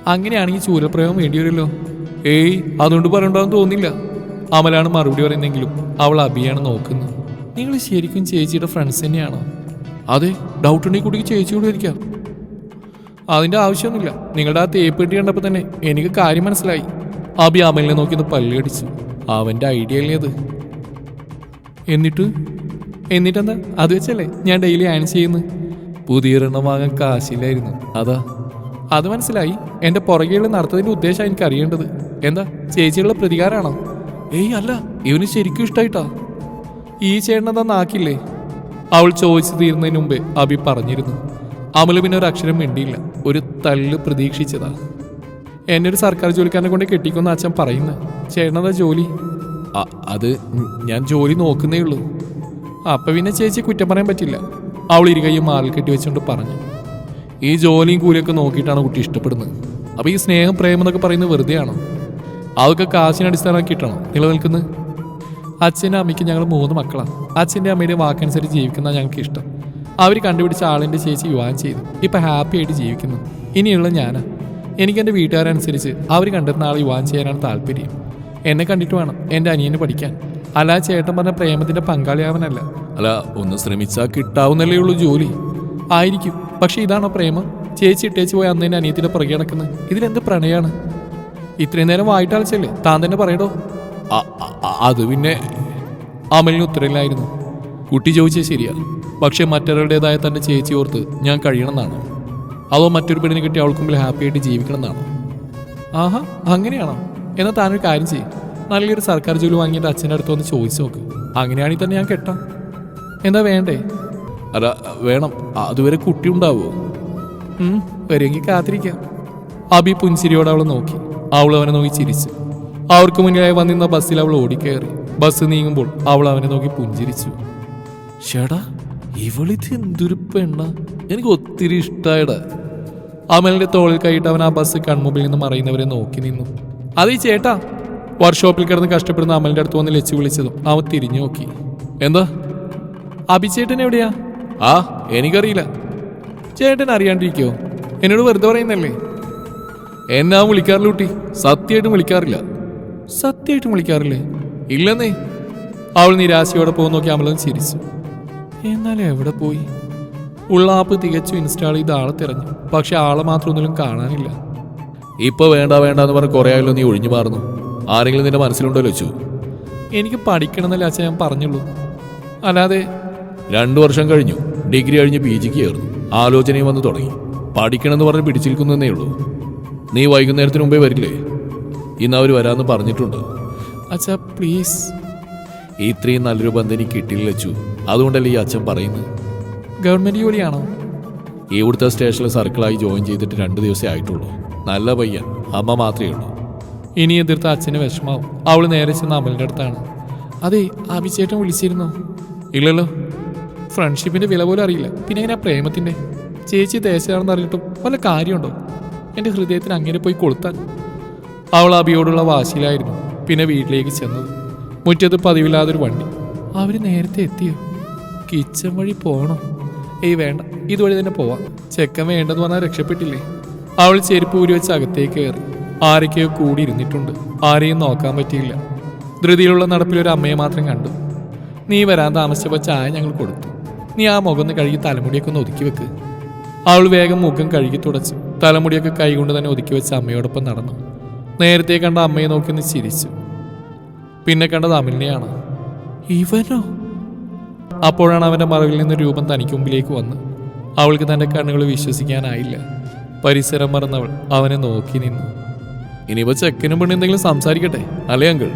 അങ്ങനെയാണെങ്കിൽ ചൂരപ്രയോഗം വേണ്ടി വരുമല്ലോ ഏയ് അതുകൊണ്ട് പറയണ്ടാന്ന് തോന്നില്ല. അമലാണ് മറുപടി പറയുന്നെങ്കിലും അവൾ അബിയാണ് നോക്കുന്നത്. നിങ്ങൾ ശരിക്കും ചേച്ചിയുടെ ഫ്രണ്ട്സ് തന്നെയാണോ? അതെ ഡൗട്ട് ഉണ്ടെങ്കിൽ കുട്ടിക്ക് ചേച്ചി കൂടെ ഇരിക്കാം. അതിന്റെ ആവശ്യമൊന്നുമില്ല. നിങ്ങളുടെ ആ തേപ്പെട്ടി കണ്ടപ്പോൾ തന്നെ എനിക്ക് കാര്യം മനസ്സിലായി. അബി അമലിനെ നോക്കിയത് പല്ലടിച്ചു അവന്റെ ഐഡിയ അല്ലേ അത്? എന്നിട്ട്? എന്നിട്ടെന്താ? അത് വെച്ചല്ലേ ഞാൻ ഡെയിലി ആൻസ് ചെയ്യുന്നത്? പുതിയൊരെണ്ണം വാങ്ങാൻ കാശില്ലായിരുന്നു. അതാ. അത് മനസ്സിലായി. എന്റെ പുറകെയുള്ള നടത്തതിന്റെ ഉദ്ദേശം എനിക്ക് അറിയേണ്ടത് എന്താ? ചേച്ചിയുള്ള പ്രതികാരമാണോ ഏയ് അല്ല ഇവന് ശരിക്കും ഇഷ്ടായിട്ടാ. ഈ ചേട്ടനെന്താ നാക്കില്ലേ? അവൾ ചോദിച്ചു തീരുന്നതിന് മുമ്പേ അബി പറഞ്ഞിരുന്നു. അമല പിന്നെ ഒരു അക്ഷരം മിണ്ടിയില്ല. ഒരു തല്ല് പ്രതീക്ഷിച്ചതാ. എന്നെ ഒരു സർക്കാർ ജോലിക്കാരനെ കൊണ്ട് കെട്ടിക്കൊന്ന അച്ഛൻ പറയുന്നത് ചേട്ടനെന്താ ജോലി? അത് ഞാൻ ജോലി നോക്കുന്നേ ഉള്ളൂ. അപ്പൊ പിന്നെ ചേച്ചി കുറ്റം പറയാൻ പറ്റില്ല. അവൾ ഇരുകയും മാറിൽ കെട്ടി വെച്ചുകൊണ്ട് പറഞ്ഞു. ഈ ജോലിയും കൂലിയൊക്കെ നോക്കിയിട്ടാണ് കുട്ടി ഇഷ്ടപ്പെടുന്നത്. അപ്പൊ ഈ സ്നേഹം പ്രേമം എന്നൊക്കെ പറയുന്നത് വെറുതെയാണോ? അതൊക്കെ കാശിനെ അടിസ്ഥാനമാക്കിയിട്ടാണോ നിലനിൽക്കുന്നത്? അച്ഛന്റെ അമ്മയ്ക്ക് ഞങ്ങൾ മൂന്ന് മക്കളാണ് അച്ഛന്റെ അമ്മയുടെ വാക്കനുസരിച്ച് ജീവിക്കുന്ന ഞങ്ങൾക്ക് ഇഷ്ടം. അവർ കണ്ടുപിടിച്ച ആളിന്റെ ചേച്ചി വിവാഹം ചെയ്തു. ഇപ്പം ഹാപ്പി ആയിട്ട് ജീവിക്കുന്നു. ഇനിയുള്ള ഞാനാ. എനിക്ക് എന്റെ വീട്ടുകാരനുസരിച്ച് അവർ കണ്ടെത്തുന്ന ആൾ വിവാഹം ചെയ്യാനാണ് താല്പര്യം. എന്നെ കണ്ടിട്ട് വേണം എന്റെ അനിയനെ പഠിക്കാൻ. അല്ലാതെ ചേട്ടൻ പറഞ്ഞ പ്രേമത്തിന്റെ പങ്കാളിയാവനല്ല. അല്ല ഒന്ന് ശ്രമിച്ചാൽ കിട്ടാവുന്നല്ലേ ഉള്ളൂ ജോലി. ആയിരിക്കും. പക്ഷെ ഇതാണോ പ്രേമം? ചേച്ചി ഇട്ടേച്ച് പോയി അന്ന് തന്നെ അനിയത്തിന്റെ പുറകെ നടക്കുന്നത് ഇതിലെന്ത് പ്രണയമാണ് ഇത്രയും നേരം വായിട്ടാളിച്ചല്ലേ താൻ തന്നെ പറയടോ. അത് പിന്നെ അമലിന് ഉത്തരവില്ലായിരുന്നു കുട്ടി ചോദിച്ചത് ശരിയാ. പക്ഷെ മറ്റൊരാളുടേതായ തന്റെ ചേച്ചി ഓർത്ത് ഞാൻ കഴിയണമെന്നാണോ. അതോ മറ്റൊരു പെണ്ണിനെ കിട്ടി അവൾക്ക് മുമ്പിൽ ഹാപ്പി ആയിട്ട് ജീവിക്കണമെന്നാണോ. ആഹാ അങ്ങനെയാണോ? എന്നാൽ താനൊരു കാര്യം ചെയ്യും. നല്ലൊരു സർക്കാർ ജോലി വാങ്ങിയിട്ട് അച്ഛന്റെ അടുത്ത് വന്ന് ചോദിച്ചു നോക്ക്. അങ്ങനെയാണെങ്കിൽ തന്നെ ഞാൻ കെട്ടാം. എന്താ വേണ്ടേ? അല്ല വേണം. അതുവരെ കുട്ടി ഉണ്ടാവുമോ ഉം, വരുമെങ്കിൽ കാത്തിരിക്കാം. അബി പുൻചിരിയോട് അവളെ നോക്കി. അവൾ അവനെ നോക്കി ചിരിച്ചു. അവർക്ക് മുന്നിലായി വന്നിരുന്ന ബസ്സിൽ അവൾ ഓടിക്കയറി. ബസ് നീങ്ങുമ്പോൾ അവൾ അവനെ നോക്കി പുഞ്ചിരിച്ചു. ചേടാ ഇവളിത് എന്തൊരു പെണ്ണ. എനിക്ക് ഒത്തിരി ഇഷ്ടായടാ. അമലിന്റെ തോളിൽ കൈയിട്ട് അവൻ ആ ബസ് കൺമുമ്പിൽ നിന്ന് മറയുന്നവരെ നോക്കി നിന്നു. അതീ ചേട്ടാ. വർക്ക്ഷോപ്പിൽ കിടന്ന് കഷ്ടപ്പെടുന്ന അമലിന്റെ അടുത്ത് വന്ന് ലച്ചു വിളിച്ചതും അവൻ തിരിഞ്ഞു നോക്കി. എന്താ? അഭിചേട്ടൻ എവിടെയാ? ആ എനിക്കറിയില്ല. ചേട്ടൻ അറിയാണ്ടിരിക്കോ? എന്നോട് വെറുതെ പറയുന്നല്ലേ എന്നാ വിളിക്കാറില്ല കുട്ടി. സത്യമായിട്ടും വിളിക്കാറില്ല. സത്യമായിട്ടും വിളിക്കാറില്ലേ? ഇല്ലെന്നേ. അവൾ നിരാശയോടെ പോകുന്ന നോക്കി അമലൻ ചിരിച്ചു. എന്നാൽ എവിടെ പോയി? ഉള്ള ആപ്പ് തികച്ചു ഇൻസ്റ്റാൾ ചെയ്ത് ആളെ തിരഞ്ഞു. പക്ഷെ ആളെ മാത്രം ഒന്നിലും കാണാനില്ല. ഇപ്പൊ വേണ്ട വേണ്ട എന്ന് പറഞ്ഞ് കുറെ ആയല്ലോ നീ ഒഴിഞ്ഞു മാറുന്നു. ആരെങ്കിലും നിന്റെ മനസ്സിലുണ്ടോ വെച്ചു എനിക്ക് പഠിക്കണമെന്നല്ല അച്ഛൻ ഞാൻ പറഞ്ഞുള്ളൂ. അല്ലാതെ രണ്ടു വർഷം കഴിഞ്ഞു. ഡിഗ്രി കഴിഞ്ഞ് പി ജിക്ക് ചേർന്നു. ആലോചനയും വന്ന് തുടങ്ങി. പഠിക്കണമെന്ന് പറഞ്ഞ് പിടിച്ചിരിക്കുന്നതേ ഉള്ളൂ. നീ വൈകുന്നേരത്തിന് മുമ്പേ വരില്ലേ? ഇന്ന് അവർ വരാമെന്ന് പറഞ്ഞിട്ടുണ്ട്. അച്ഛാ പ്ലീസ്. ഇത്രയും നല്ലൊരു ബന്ധം എനിക്ക് കിട്ടിയില്ല ലച്ചു അതുകൊണ്ടല്ലേ ഈ അച്ഛൻ പറയുന്നത്? ഗവൺമെന്റ് ജോലിയാണോ? ഇവിടുത്തെ സ്റ്റേഷനിൽ സർക്കിളായി ജോയിൻ ചെയ്തിട്ട് രണ്ട് ദിവസമേ ആയിട്ടുള്ളൂ. നല്ല പയ്യൻ. അമ്മ മാത്രമേ ഉള്ളൂ. ഇനി എതിർത്ത അച്ഛന് വിഷമാവും അവൾ നേരെ ചെന്ന് അമലിന്റെ അടുത്താണ്. അതെ അഭിചേട്ടൻ വിളിച്ചിരുന്നോ. ഇല്ലല്ലോ. ഫ്രണ്ട്ഷിപ്പിന്റെ വില പോലും അറിയില്ല. പിന്നെ എങ്ങനെ പ്രേമത്തിന്റെ? ചേച്ചി ദേശമാണെന്ന് അറിഞ്ഞിട്ടും വല്ല കാര്യമുണ്ടോ? എന്റെ ഹൃദയത്തിന് അങ്ങനെ പോയി കൊളുത്താൻ. അവൾ അബിയോടുള്ള വാശിയിലായിരുന്നു. പിന്നെ വീട്ടിലേക്ക് ചെന്നത്. മുറ്റത്ത് പതിവില്ലാതൊരു വണ്ടി. അവർ നേരത്തെ എത്തിയോ? കിച്ചൻ വഴി പോകണം ഏയ് വേണ്ട. ഇതുവഴി തന്നെ പോവാം. ചെക്കൻ വേണ്ടെന്ന് പറഞ്ഞാൽ രക്ഷപ്പെട്ടില്ലേ? അവൾ ചെരുപ്പ് ഊരി വെച്ച് അകത്തേക്ക് കയറി. ആരൊക്കെയോ കൂടി ഇരുന്നിട്ടുണ്ട്. ആരെയും നോക്കാൻ പറ്റിയില്ല. ധൃതിയിലുള്ള നടപ്പിൽ ഒരു അമ്മയെ മാത്രം കണ്ടു. നീ വരാൻ താമസിച്ചപ്പോൾ ചായ ഞങ്ങൾ കൊടുത്തു. നീ ആ മുഖം കഴുകി തലമുടിയൊക്കെ ഒന്ന് ഒതുക്കി വെക്ക്. അവൾ വേഗം മുഖം കഴുകി തുടച്ചു തലമുടിയൊക്കെ കൈകൊണ്ട് തന്നെ ഒതുക്കി വെച്ച് അമ്മയോടൊപ്പം നടന്നു. നേരത്തെ കണ്ട അമ്മയെ നോക്കി ഒന്ന് ചിരിച്ചു. പിന്നെ കണ്ടത് അമിലിനെയാണ്. ഇവനോ? അപ്പോഴാണ് അവന്റെ മറവിൽ നിന്ന് രൂപം തനിക്ക് മുമ്പിലേക്ക് വന്ന്. അവൾക്ക് തന്റെ കണ്ണുകൾ വിശ്വസിക്കാനായില്ല. പരിസരം മറന്നവൾ അവനെ നോക്കി നിന്നു. ഇനിയിപ്പോൾ ചെക്കനും പെണ്ണും എന്തെങ്കിലും സംസാരിക്കട്ടെ അല്ലേ അങ്കിൾ?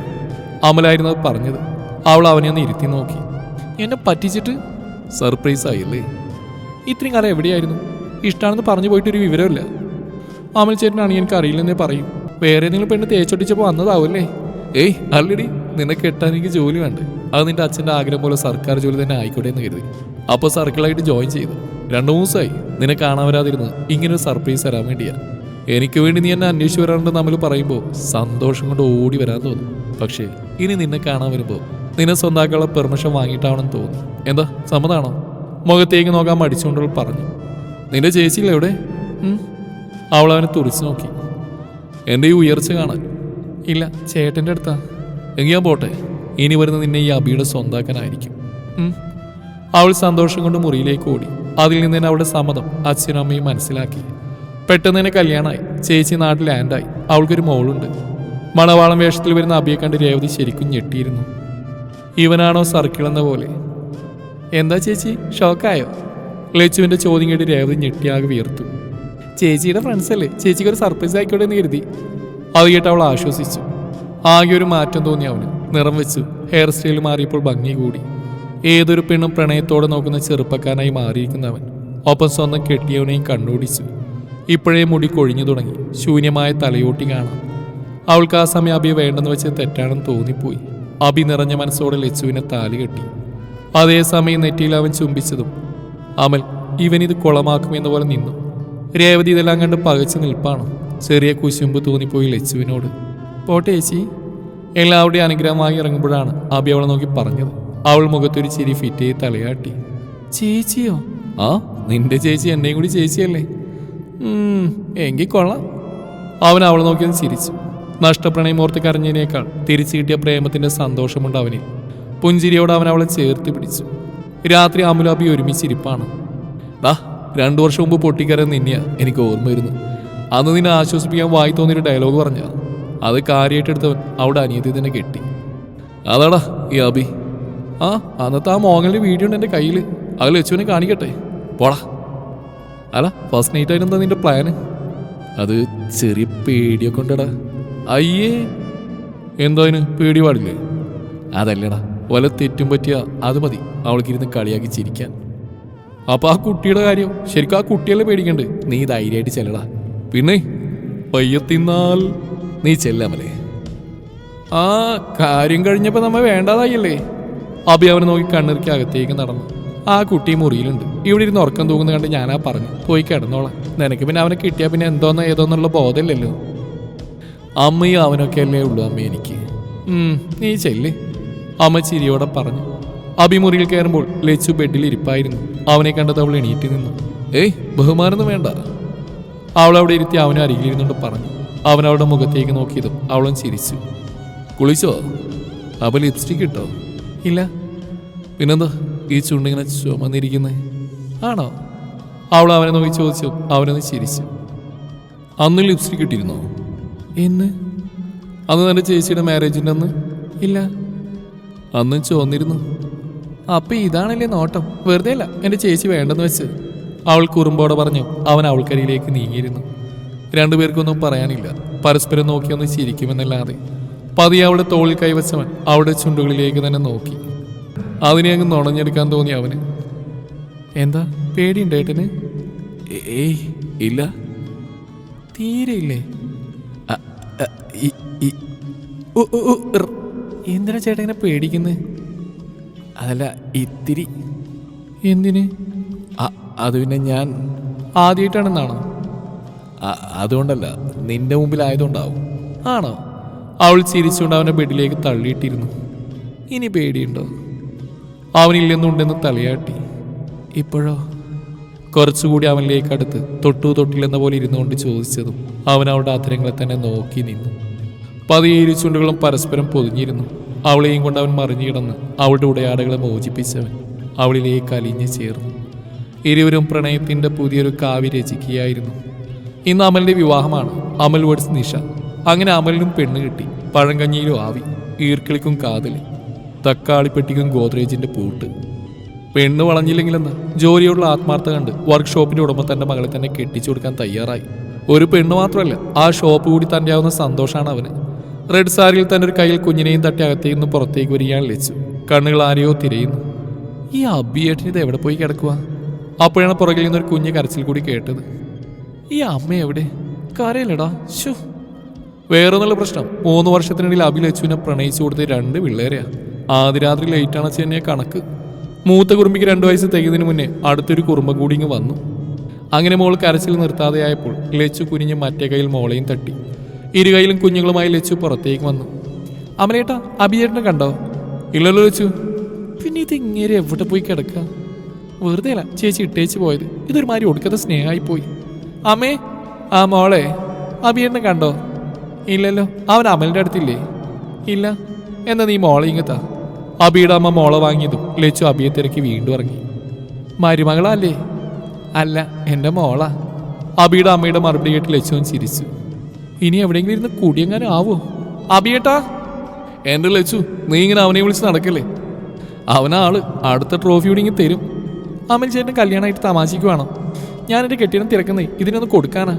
അമലായിരുന്നു പറഞ്ഞത്. അവൾ അവനെ ഒന്ന് ഇരുത്തി നോക്കി. എന്നെ പറ്റിച്ചിട്ട്? സർപ്രൈസ് ആയില്ലേ ഇത്രയും കാലം എവിടെയായിരുന്നു? ഇഷ്ടമാണെന്ന് പറഞ്ഞു പോയിട്ടൊരു വിവരമില്ല അമൽ ചേട്ടനാണ് എനിക്ക് അറിയില്ലെന്നേ പറയും. വേറെ ഏതെങ്കിലും പെണ്ണ് തേച്ചൊട്ടിച്ചപ്പോൾ വന്നതാവല്ലേ? ഏയ് അല്ലടി നിനക്ക് കെട്ടാൻ എനിക്ക് ജോലി വേണ്ട. അത് നിന്റെ അച്ഛന്റെ ആഗ്രഹം പോലെ സർക്കാർ ജോലി തന്നെ ആയിക്കോട്ടെ എന്ന് കരുതി. അപ്പോൾ സർക്കിളായിട്ട് ജോയിൻ ചെയ്തു. രണ്ടു ദിവസമായി നിന്നെ കാണാൻ വരാതിരുന്നത് ഇങ്ങനൊരു സർപ്രൈസ് തരാൻ വേണ്ടിയാണ് എനിക്ക് വേണ്ടി നീ എന്നെ അന്വേഷിച്ച് വരാറുണ്ടെന്ന് നമ്മൾ പറയുമ്പോൾ സന്തോഷം കൊണ്ട് ഓടി വരാൻ തോന്നും. പക്ഷേ ഇനി നിന്നെ കാണാൻ വരുമ്പോൾ നിന്നെ സ്വന്താക്കാനുള്ള പെർമിഷൻ വാങ്ങിയിട്ടാണെന്ന് തോന്നുന്നു. എന്താ സമ്മതാണോ? മുഖത്തേക്ക് നോക്കാൻ മടിച്ചുകൊണ്ടവൾ പറഞ്ഞു. നിന്റെ ചേച്ചിയില്ല എവിടെ? അവൾ അവനെ തുറിച്ചു നോക്കി. എന്റെ ഈ ഉയർച്ച കാണാൻ. ഇല്ല ചേട്ടന്റെ അടുത്താ. ഞാൻ പോട്ടെ. ഇനി വരുന്ന നിന്നെ ഈ അബിയുടെ സ്വന്താക്കാനായിരിക്കും. അവൾ സന്തോഷം കൊണ്ട് മുറിയിലേക്ക് ഓടി. അതിൽ നിന്ന് തന്നെ അവളുടെ സമ്മതം അച്ഛനും അമ്മയും മനസ്സിലാക്കി. പെട്ടെന്ന് തന്നെ കല്യാണമായി. ചേച്ചി നാട്ടിൽ ലാൻഡായി അവൾക്കൊരു മോളുണ്ട്. മണവാളം വേഷത്തിൽ വരുന്ന അബിയെ കണ്ട് രേവതി ശരിക്കും ഞെട്ടിയിരുന്നു. ഇവനാണോ സർക്കിൾ എന്ന പോലെ? എന്താ ചേച്ചി ഷോക്കായോ? ലച്ചുവിന്റെ ചോദ്യം കേട്ട് രേവതി ഞെട്ടിയാകെ വീർത്തു ചേച്ചിയുടെ ഫ്രണ്ട്സ് അല്ലേ? ചേച്ചിക്ക് ഒരു സർപ്രൈസ് ആയിക്കോട്ടെ എന്ന് കരുതി. അത് കേട്ട് അവൾ ആശ്വസിച്ചു. ആകെ ഒരു മാറ്റം തോന്നി അവന്. നിറം വെച്ചു. ഹെയർ സ്റ്റൈൽ മാറിയപ്പോൾ ഭംഗി കൂടി. ഏതൊരു പെണ്ണും പ്രണയത്തോടെ നോക്കുന്ന ചെറുപ്പക്കാരനായി മാറിയിരിക്കുന്നവൻ ഒപ്പം സ്വന്തം കെട്ടിയവനെയും കണ്ണോടിച്ചു. ഇപ്പോഴേ മുടി കൊഴിഞ്ഞു തുടങ്ങി. ശൂന്യമായ തലയോട്ടി കാണാം. അവൾക്ക് ആ സമയം അഭി വേണ്ടെന്ന് വെച്ച് തെറ്റാണെന്ന് തോന്നിപ്പോയി. അബി നിറഞ്ഞ മനസ്സോടെ ലച്ചുവിനെ താലി കെട്ടി. അതേസമയം നെറ്റിയിൽ അവൻ ചുംബിച്ചതും അമൽ ഇവനിത് കുളമാക്കുമെന്ന പോലെ നിന്നു. രേവതി ഇതെല്ലാം കണ്ട് പകച്ചു നിൽപ്പാണ്. ചെറിയ കുശുമ്പ് തോന്നിപ്പോയി ലച്ചുവിനോട്. പോട്ടെ ചേച്ചി. എല്ലാവരുടെയും അനുഗ്രഹം വാങ്ങി ഇറങ്ങുമ്പോഴാണ് അബി അവളെ നോക്കി പറഞ്ഞത്. അവൾ മുഖത്തൊരു ചിരി ഫിറ്റ് ചെയ്ത് തലയാട്ടി. ചേച്ചിയോ? ആ നിന്റെ ചേച്ചി എന്നെയും കൂടി ചേച്ചിയല്ലേ. എങ്കിൽ കൊള്ളാം. അവൻ അവളെ നോക്കി ഒന്ന് ചിരിച്ചു. നഷ്ടപ്രണയം ഓർത്ത് കരഞ്ഞതിനേക്കാൾ തിരിച്ചു കിട്ടിയ പ്രേമത്തിന്റെ സന്തോഷമുണ്ട് അവനിൽ പുഞ്ചിരിയോട് അവൻ അവളെ ചേർത്ത് പിടിച്ചു. രാത്രി അമുലാബി ഒരുമിച്ചിരിപ്പാണ്. ദാ രണ്ടു വർഷം മുമ്പ് പൊട്ടിക്കരന്ന് നിന്നെയാ എനിക്ക് ഓർമ്മ വരുന്നു അന്ന് നിന്നെ ആശ്വസിപ്പിക്കാൻ വായി തോന്നിയൊരു ഡയലോഗ് പറഞ്ഞ. അത് കാര്യമായിട്ടെടുത്തവൻ അവിടെ അനിയത്തി തന്നെ കെട്ടി. അതാടാ ഈ അബി. ആ അന്നത്തെ ആ മോങ്ങലിന്റെ വീഡിയോ ഉണ്ട് എന്റെ കയ്യിൽ അത് ലച്ചുവിനെ കാണിക്കട്ടെ. പോടാ. അല്ല ഫസ്റ്റ് നൈറ്റ് ആയിട്ട് എന്താ നിന്റെ പ്ലാന് അത് ചെറിയ പേടിയൊക്കെ ഉണ്ടടാ. അയ്യേ. എന്തോ അതിന് പേടി പാടില്ലേ? അതല്ലടാ വല തെറ്റും പറ്റിയ അത് മതി. അവൾക്കിരുന്ന് കളിയാക്കി ചിരിക്കാൻ. അപ്പൊ ആ കുട്ടിയുടെ കാര്യം ശരിക്കും ആ കുട്ടിയല്ലേ പേടിക്കണ്ട്? നീ ധൈര്യമായിട്ട് ചെല്ലടാ. പിന്നെ പയ്യത്തിന്നാൽ നീ ചെല്ലാമല്ലേ ആ കാര്യം കഴിഞ്ഞപ്പോ നമ്മ വേണ്ടാതായില്ലേ? അബി അവനെ നോക്കി കണ്ണിറക്കി അകത്തേക്ക് നടന്നു. ആ കുട്ടി മുറിയിലുണ്ട്. ഇവിടെ ഇരുന്ന് ഉറക്കം തൂങ്ങുന്ന കണ്ട് ഞാനാ പറഞ്ഞു പോയി കിടന്നോളാം. നിനക്ക് പിന്നെ അവനെ കിട്ടിയാൽ പിന്നെ എന്തോന്നോ ഏതോന്നുള്ള ബോധമില്ലല്ലോ. അമ്മയും അവനൊക്കെ അല്ലേ ഉള്ളൂ അമ്മ എനിക്ക്. നീ ചെല്ലേ. അമ്മ ചിരിയോടെ പറഞ്ഞു. അഭിമുറിയിൽ കയറുമ്പോൾ ലച്ചു ബെഡിൽ ഇരിപ്പായിരുന്നു. അവനെ കണ്ടത് അവൾ എണീറ്റ് നിന്നു. ഏയ് ബഹുമാനൊന്നും വേണ്ട. അവൾ അവിടെ ഇരുത്തി അവനെ അരികിലിരുന്നുകൊണ്ട് പറഞ്ഞു. അവൻ അവളുടെ മുഖത്തേക്ക് നോക്കിയതും അവളും ചിരിച്ചു. കുളിച്ചോ? അവൾ ലിപ്സ്റ്റിക് ഇട്ടോ? ഇല്ല. പിന്നെന്താ? ഈ ചുണ്ടിങ്ങനെ ചുമന്നിരിക്കുന്നേ. ആണോ? അവൾ അവനെ നോക്കി ചോദിച്ചു. അവനൊന്ന് ചിരിച്ചു. അന്ന് ലിപ്സ്റ്റിക് ഇട്ടിരുന്നോ? എന്ന് അന്ന് തന്നെ ചേച്ചിയുടെ മാരേജിന്റെ അന്ന്? ഇല്ല. അന്ന് ചോന്നിരുന്നു അപ്പം ഇതാണല്ലേ നോട്ടം. വെറുതെ അല്ല എന്റെ ചേച്ചി വേണ്ടെന്ന് വെച്ച്. അവൾ കുറുമ്പോടെ പറഞ്ഞു അവൻ അവൾക്കരിയിലേക്ക് നീങ്ങിയിരുന്നു. രണ്ടുപേർക്കൊന്നും പറയാനില്ല. പരസ്പരം നോക്കിയൊന്ന് ചിരിക്കുമെന്നല്ലാതെ. പതിയെ അവളുടെ തോളിൽ കൈവച്ചവൻ അവളുടെ ചുണ്ടുകളിലേക്ക് തന്നെ നോക്കി. അതിനെ അങ്ങ് നുണഞ്ഞെടുക്കാൻ തോന്നി അവന്. എന്താ? പേടിയുണ്ട് ഏട്ടന്? ഏയ് ഇല്ല. തീരെ ഇല്ലേ എന്തിനാ ചേട്ടാ ഇങ്ങനെ പേടിക്കുന്നത് അതല്ല ഇത്തിരി. എന്തിന്? അത് പിന്നെ ഞാൻ ആദ്യമായിട്ടാണെന്നാണോ അതുകൊണ്ടല്ല നിന്റെ മുമ്പിൽ മുമ്പിലായതുകൊണ്ടാവും. ആണോ? അവൾ ചിരിച്ചുകൊണ്ട് അവനെ ബെഡിലേക്ക് തള്ളിയിട്ടിരുന്നു. ഇനി പേടിയുണ്ടോ? അവനില്ലെന്നുണ്ടെന്ന് തലയാട്ടി. ഇപ്പോഴോ? കുറച്ചുകൂടി അവനിലേക്ക് അടുത്ത് തൊട്ടു തൊട്ടില്ലെന്ന പോലെ ഇരുന്നുകൊണ്ട് ചോദിച്ചതും അവൻ അവളുടെ അധരങ്ങളെ തന്നെ നോക്കി നിന്നു. പതിയെ ഇരു ചുണ്ടുകളും പരസ്പരം പൊതിഞ്ഞിരുന്നു. അവളെയും കൊണ്ട് അവൻ മറിഞ്ഞു കിടന്ന് അവളുടെ ഉടയാടകളെ മോചിപ്പിച്ചവൻ അവളിലേക്ക് അലിഞ്ഞു ചേർന്നു. ഇരുവരും പ്രണയത്തിന്റെ പുതിയൊരു കാവ്യ രചിക്കുകയായിരുന്നു. ഇന്ന് അമലിന്റെ വിവാഹമാണ്. അമൽ വേർഡ്സ് നിഷ. അങ്ങനെ അമലിനും പെണ്ണ് കിട്ടി. പഴങ്കഞ്ഞിയിലും ആവി ഈർക്കിളിക്കും കാതൽ തക്കാളിപ്പെട്ടിക്കും ഗോദ്രേജിന്റെ പൂട്ട്. പെണ്ണ് വളഞ്ഞില്ലെങ്കിലെന്ന് ജോലിയുള്ള ആത്മാർത്ഥ കണ്ട് വർക്ക്ഷോപ്പിന്റെ ഉടമ തന്റെ മകളെ തന്നെ കെട്ടിച്ചു കൊടുക്കാൻ തയ്യാറായി. ഒരു പെണ്ണ് മാത്രമല്ല ആ ഷോപ്പ് കൂടി തന്റെ ആവുന്ന സന്തോഷമാണ് അവന്. റെഡ് സാരിയിൽ തന്റെ ഒരു കയ്യിൽ കുഞ്ഞിനെയും തട്ടി അകത്തേക്ക് പുറത്തേക്ക് വരികയാണ് ലച്ചു. കണ്ണുകൾ ആരെയോ തിരയുന്നു. ഈ അബിയേട്ടൻ ഇത് എവിടെ പോയി കിടക്കുക അപ്പോഴാണ് പുറകിൽ നിന്നൊരു കുഞ്ഞ് കരച്ചിൽ കൂടി കേട്ടത്. ഈ അമ്മ എവിടെ? കരയില്ലടാ വേറെ വേറൊന്നുള്ള പ്രശ്നം. മൂന്ന് വർഷത്തിനിടയിൽ അബി ലച്ചുവിനെ പ്രണയിച്ചു കൊടുത്ത രണ്ട് പിള്ളേരെയാ. ആദ്യ രാത്രി ലേറ്റാണ് ചെന്നെ കണക്ക്. മൂത്ത കുറുമ്പിക്ക് രണ്ടു വയസ്സ് തികയുന്നതിന് മുന്നേ അടുത്തൊരു കുറുമ്പ കൂടി ഇങ്ങ് വന്നു. അങ്ങനെ മോൾ കരച്ചിൽ നിർത്താതെയായപ്പോൾ ലച്ചു കുനിഞ്ഞ് മറ്റേ കയ്യിൽ മോളെയും തട്ടി. ഇരു കൈയിലും കുഞ്ഞുങ്ങളുമായി ലച്ചു പുറത്തേക്ക് വന്നു. അമലേട്ടാ അഭിചേട്ടനെ കണ്ടോ? ഇല്ലല്ലോ ലച്ചു. പിന്നെ ഇത് ഇങ്ങനെ എവിടെ പോയി കിടക്കുക വെറുതെ അല്ല ചേച്ചി ഇട്ടേച്ച് പോയത്. ഇതൊരുമാതിരി ഒടുക്കത്തെ സ്നേഹമായി പോയി. അമ്മേ ആ മോളെ അഭിയേട്ടനെ കണ്ടോ? ഇല്ലല്ലോ അവൻ അമലിന്റെ അടുത്തില്ലേ? ഇല്ല എന്നാ നീ മോളെ ഇങ്ങത്താ അബിയുടെ അമ്മ മോളെ വാങ്ങിയതും ലച്ചു അബിയെ തിരക്കി വീണ്ടും ഇറങ്ങി. മരുമകളല്ലേ? അല്ല എന്റെ മോളാ. അബിയുടെ അമ്മയുടെ മറുപടി കേട്ട് ലച്ചുവൻ ചിരിച്ചു. ഇനി എവിടെയെങ്കിലും ഇരുന്ന് കുടിയെങ്ങാനും ആവോ? അബിയേട്ടാ എന്റെ ലച്ചു നീ ഇങ്ങനെ അവനെ വിളിച്ച് നടക്കല്ലേ? അവനാൾ അടുത്ത ട്രോഫി കൂടി തരും. അമൽ ചേട്ടൻ കല്യാണമായിട്ട് തമാശയ്ക്ക് ഞാൻ എന്റെ കെട്ടിടം തിരക്കുന്നേ ഇതിനൊന്ന് കൊടുക്കാനാ.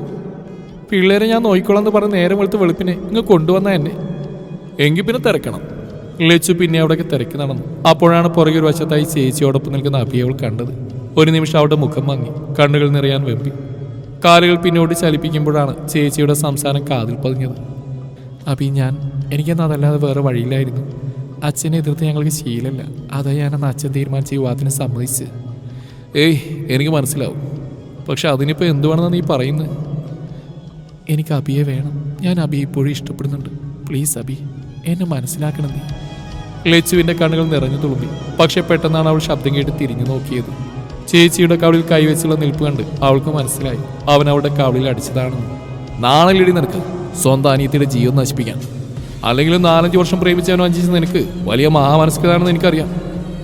പിള്ളേരെ ഞാൻ നോക്കിക്കോളാം എന്ന് പറഞ്ഞ് നേരം വെളുത്ത് വെളുപ്പിനെ ഇങ്ങ് കൊണ്ടുവന്ന എന്നെ. എങ്കിൽ പിന്നെ തിരക്കണം. ലച്ചു പിന്നെ അവിടെയൊക്കെ തിരക്ക് നടന്നു. അപ്പോഴാണ് പുറകെ ഒരു വശത്തായി ചേച്ചിയോടൊപ്പം നിൽക്കുന്ന അബിയവൾ കണ്ടത്. ഒരു നിമിഷം അവളുടെ മുഖം വാങ്ങി കണ്ണുകൾ നിറയാൻ വെമ്പി. കാലുകൾ പിന്നോട്ട് ചലിപ്പിക്കുമ്പോഴാണ് ചേച്ചിയുടെ സംസാരം കാതിൽ പതിഞ്ഞത്. അബി ഞാൻ എനിക്കെന്നാ അതല്ലാതെ വേറെ വഴിയില്ലായിരുന്നു. അച്ഛനെ എതിർത്ത് ഞങ്ങൾക്ക് ശീലമല്ല. അതാ ഞാനെന്ന് അച്ഛൻ തീരുമാനിച്ച യുവാത്തിനെ സമ്മതിച്ച്. ഏയ് എനിക്ക് മനസ്സിലാവും. പക്ഷെ അതിനിപ്പോൾ എന്തുവാണെന്നാണ് നീ പറയുന്നത് എനിക്ക് അബിയെ വേണം. ഞാൻ അബി ഇപ്പോഴും ഇഷ്ടപ്പെടുന്നുണ്ട്. പ്ലീസ് അബി എന്നെ മനസ്സിലാക്കണം നീ ലച്ചുവിന്റെ കണ്ണുകൾ നിറഞ്ഞു തുളുമ്പി. പക്ഷെ പെട്ടെന്നാണ് അവൾ ശബ്ദം കേട്ട് തിരിഞ്ഞു നോക്കിയത്. ചേച്ചിയുടെ കവളിൽ കൈവച്ചുള്ള നിൽപ്പ് കണ്ട് അവൾക്ക് മനസ്സിലായി. അവൻ അവളുടെ കവളിൽ അടിച്ചതാണെന്ന്. നാണലിടി നിനക്ക്. സ്വന്തം അനിയത്തിയുടെ ജീവൻ നശിപ്പിക്കാൻ. അല്ലെങ്കിൽ നാലഞ്ച് വർഷം പ്രേമിച്ചവനോ അഞ്ചിച്ച് നിനക്ക് വലിയ മഹാമനസ്കൃതാണെന്ന് എനിക്കറിയാം.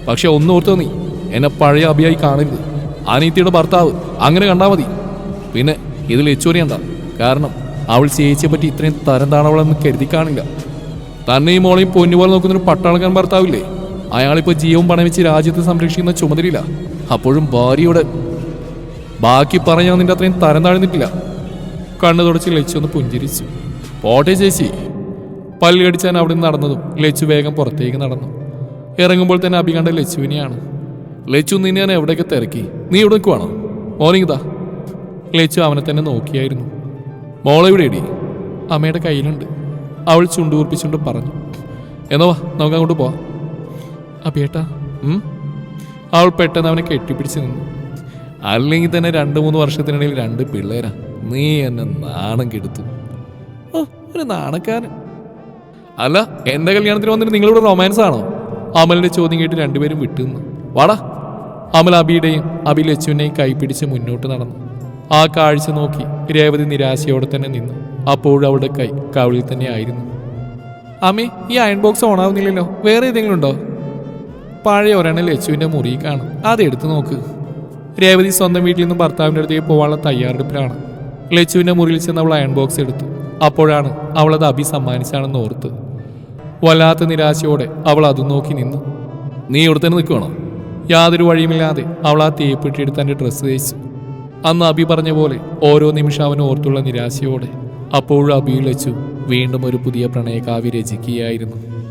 പക്ഷെ ഒന്നോർത്തോ നീ. എന്നെ പഴയ അഭിയായി കാണരുത്. അനിയത്തിയുടെ ഭർത്താവ് അങ്ങനെ കണ്ടാൽ മതി. പിന്നെ ഇതിൽ എച്ചോറിയണ്ട കാരണം അവൾ ചേച്ചിയെ പറ്റി ഇത്രയും തരം താണവളെന്ന് കരുതി കാണില്ല. തന്നെയും മോളെയും പൊന്നുപോലെ നോക്കുന്നൊരു പട്ടാളക്കാൻ ഭർത്താവില്ലേ? അയാളിപ്പോൾ ജീവൻ പണമിച്ച് രാജ്യത്തെ സംരക്ഷിക്കുന്ന ചുമതലയില്ല അപ്പോഴും ഭാര്യയുടെ ബാക്കി പറഞ്ഞാൽ നിന്റെ അത്രയും തരം താഴ്ന്നിട്ടില്ല. കണ്ണു തുടച്ച് ലച്ചു ഒന്ന് പുഞ്ചിരിച്ചു. പോട്ടെ ചേച്ചി. പല്ല് കടിച്ചാൻ അവിടെ നിന്ന് നടന്നതും ലച്ചു വേഗം പുറത്തേക്ക് നടന്നു. ഇറങ്ങുമ്പോൾ തന്നെ അഭി കണ്ട ലച്ചുവിനെയാണ്. ലച്ചു നിന്നെ ഞാൻ എവിടെയൊക്കെ തിരക്കി? നീ ഇവിടെ നിൽക്കുവാണോ? മോർണിംഗ് ലച്ചു അവനെ തന്നെ നോക്കിയായിരുന്നു. മോളെ ഇവിടെ ഇടി അമ്മയുടെ കയ്യിലുണ്ട്. അവൾ ചുണ്ടുകൂർപ്പിച്ചുകൊണ്ട് പറഞ്ഞു. എന്നോ വാ നമുക്ക് അങ്ങോട്ട് പോവാം. അപ്പേട്ടാ ഉം? അവൾ പെട്ടെന്ന് അവനെ കെട്ടിപ്പിടിച്ച് നിന്നു. അല്ലെങ്കിൽ തന്നെ രണ്ട് മൂന്ന് വർഷത്തിനിടയിൽ രണ്ട് പിള്ളേരാ. നീ എന്നെ നാണം കെടുത്തു. ഓ ഒരു നാണക്കാരൻ. അല്ല എന്റെ കല്യാണത്തിന് വന്നിട്ട് നിങ്ങളിവിടെ റൊമാൻസ് ആണോ? അമലിന്റെ ചോദ്യം കേട്ട് രണ്ടുപേരും വിട്ടുന്നു വാടാ. അമൽ അബിയുടെയും അബി ലച്ചുവിനെയും കൈപ്പിടിച്ച് മുന്നോട്ട് നടന്നു. ആ കാഴ്ച നോക്കി രേവതി നിരാശയോടെ തന്നെ നിന്നു. അപ്പോഴും അവളുടെ കൈ കവിളിൽ തന്നെ ആയിരുന്നു. അമ്മേ ഈ അയൺ ബോക്സ് ഓണാവുന്നില്ലല്ലോ വേറെ ഏതെങ്കിലും ഉണ്ടോ? പഴയ ഒരെണ്ണം ലച്ചുവിന്റെ മുറി കാണും. അത് എടുത്തു നോക്ക്. രേവതി സ്വന്തം വീട്ടിൽ നിന്നും ഭർത്താവിന്റെ അടുത്തേക്ക് പോകാനുള്ള തയ്യാറെടുപ്പിലാണ്. ലച്ചുവിന്റെ മുറിയിൽ ചെന്ന് അവൾ അയൺ ബോക്സ് എടുത്തു. അപ്പോഴാണ് അവൾ അത് അഭി സമ്മാനിച്ചാണെന്ന് ഓർത്ത്. വല്ലാത്ത നിരാശയോടെ അവൾ അതും നോക്കി നിന്നു. നീ ഇവിടെ തന്നെ നിൽക്കുവാണോ? യാതൊരു വഴിയുമില്ലാതെ അവൾ ആ തേപ്പിട്ടിയെടുത്ത് തന്റെ ഡ്രസ്സ് തേച്ചു. അന്ന് അബി പറഞ്ഞ പോലെ ഓരോ നിമിഷം അവൻ ഓർത്തുള്ള നിരാശയോടെ അപ്പോഴും അബിയിൽ വെച്ചു വീണ്ടും ഒരു പുതിയ പ്രണയകാവ്യ രചിക്കുകയായിരുന്നു.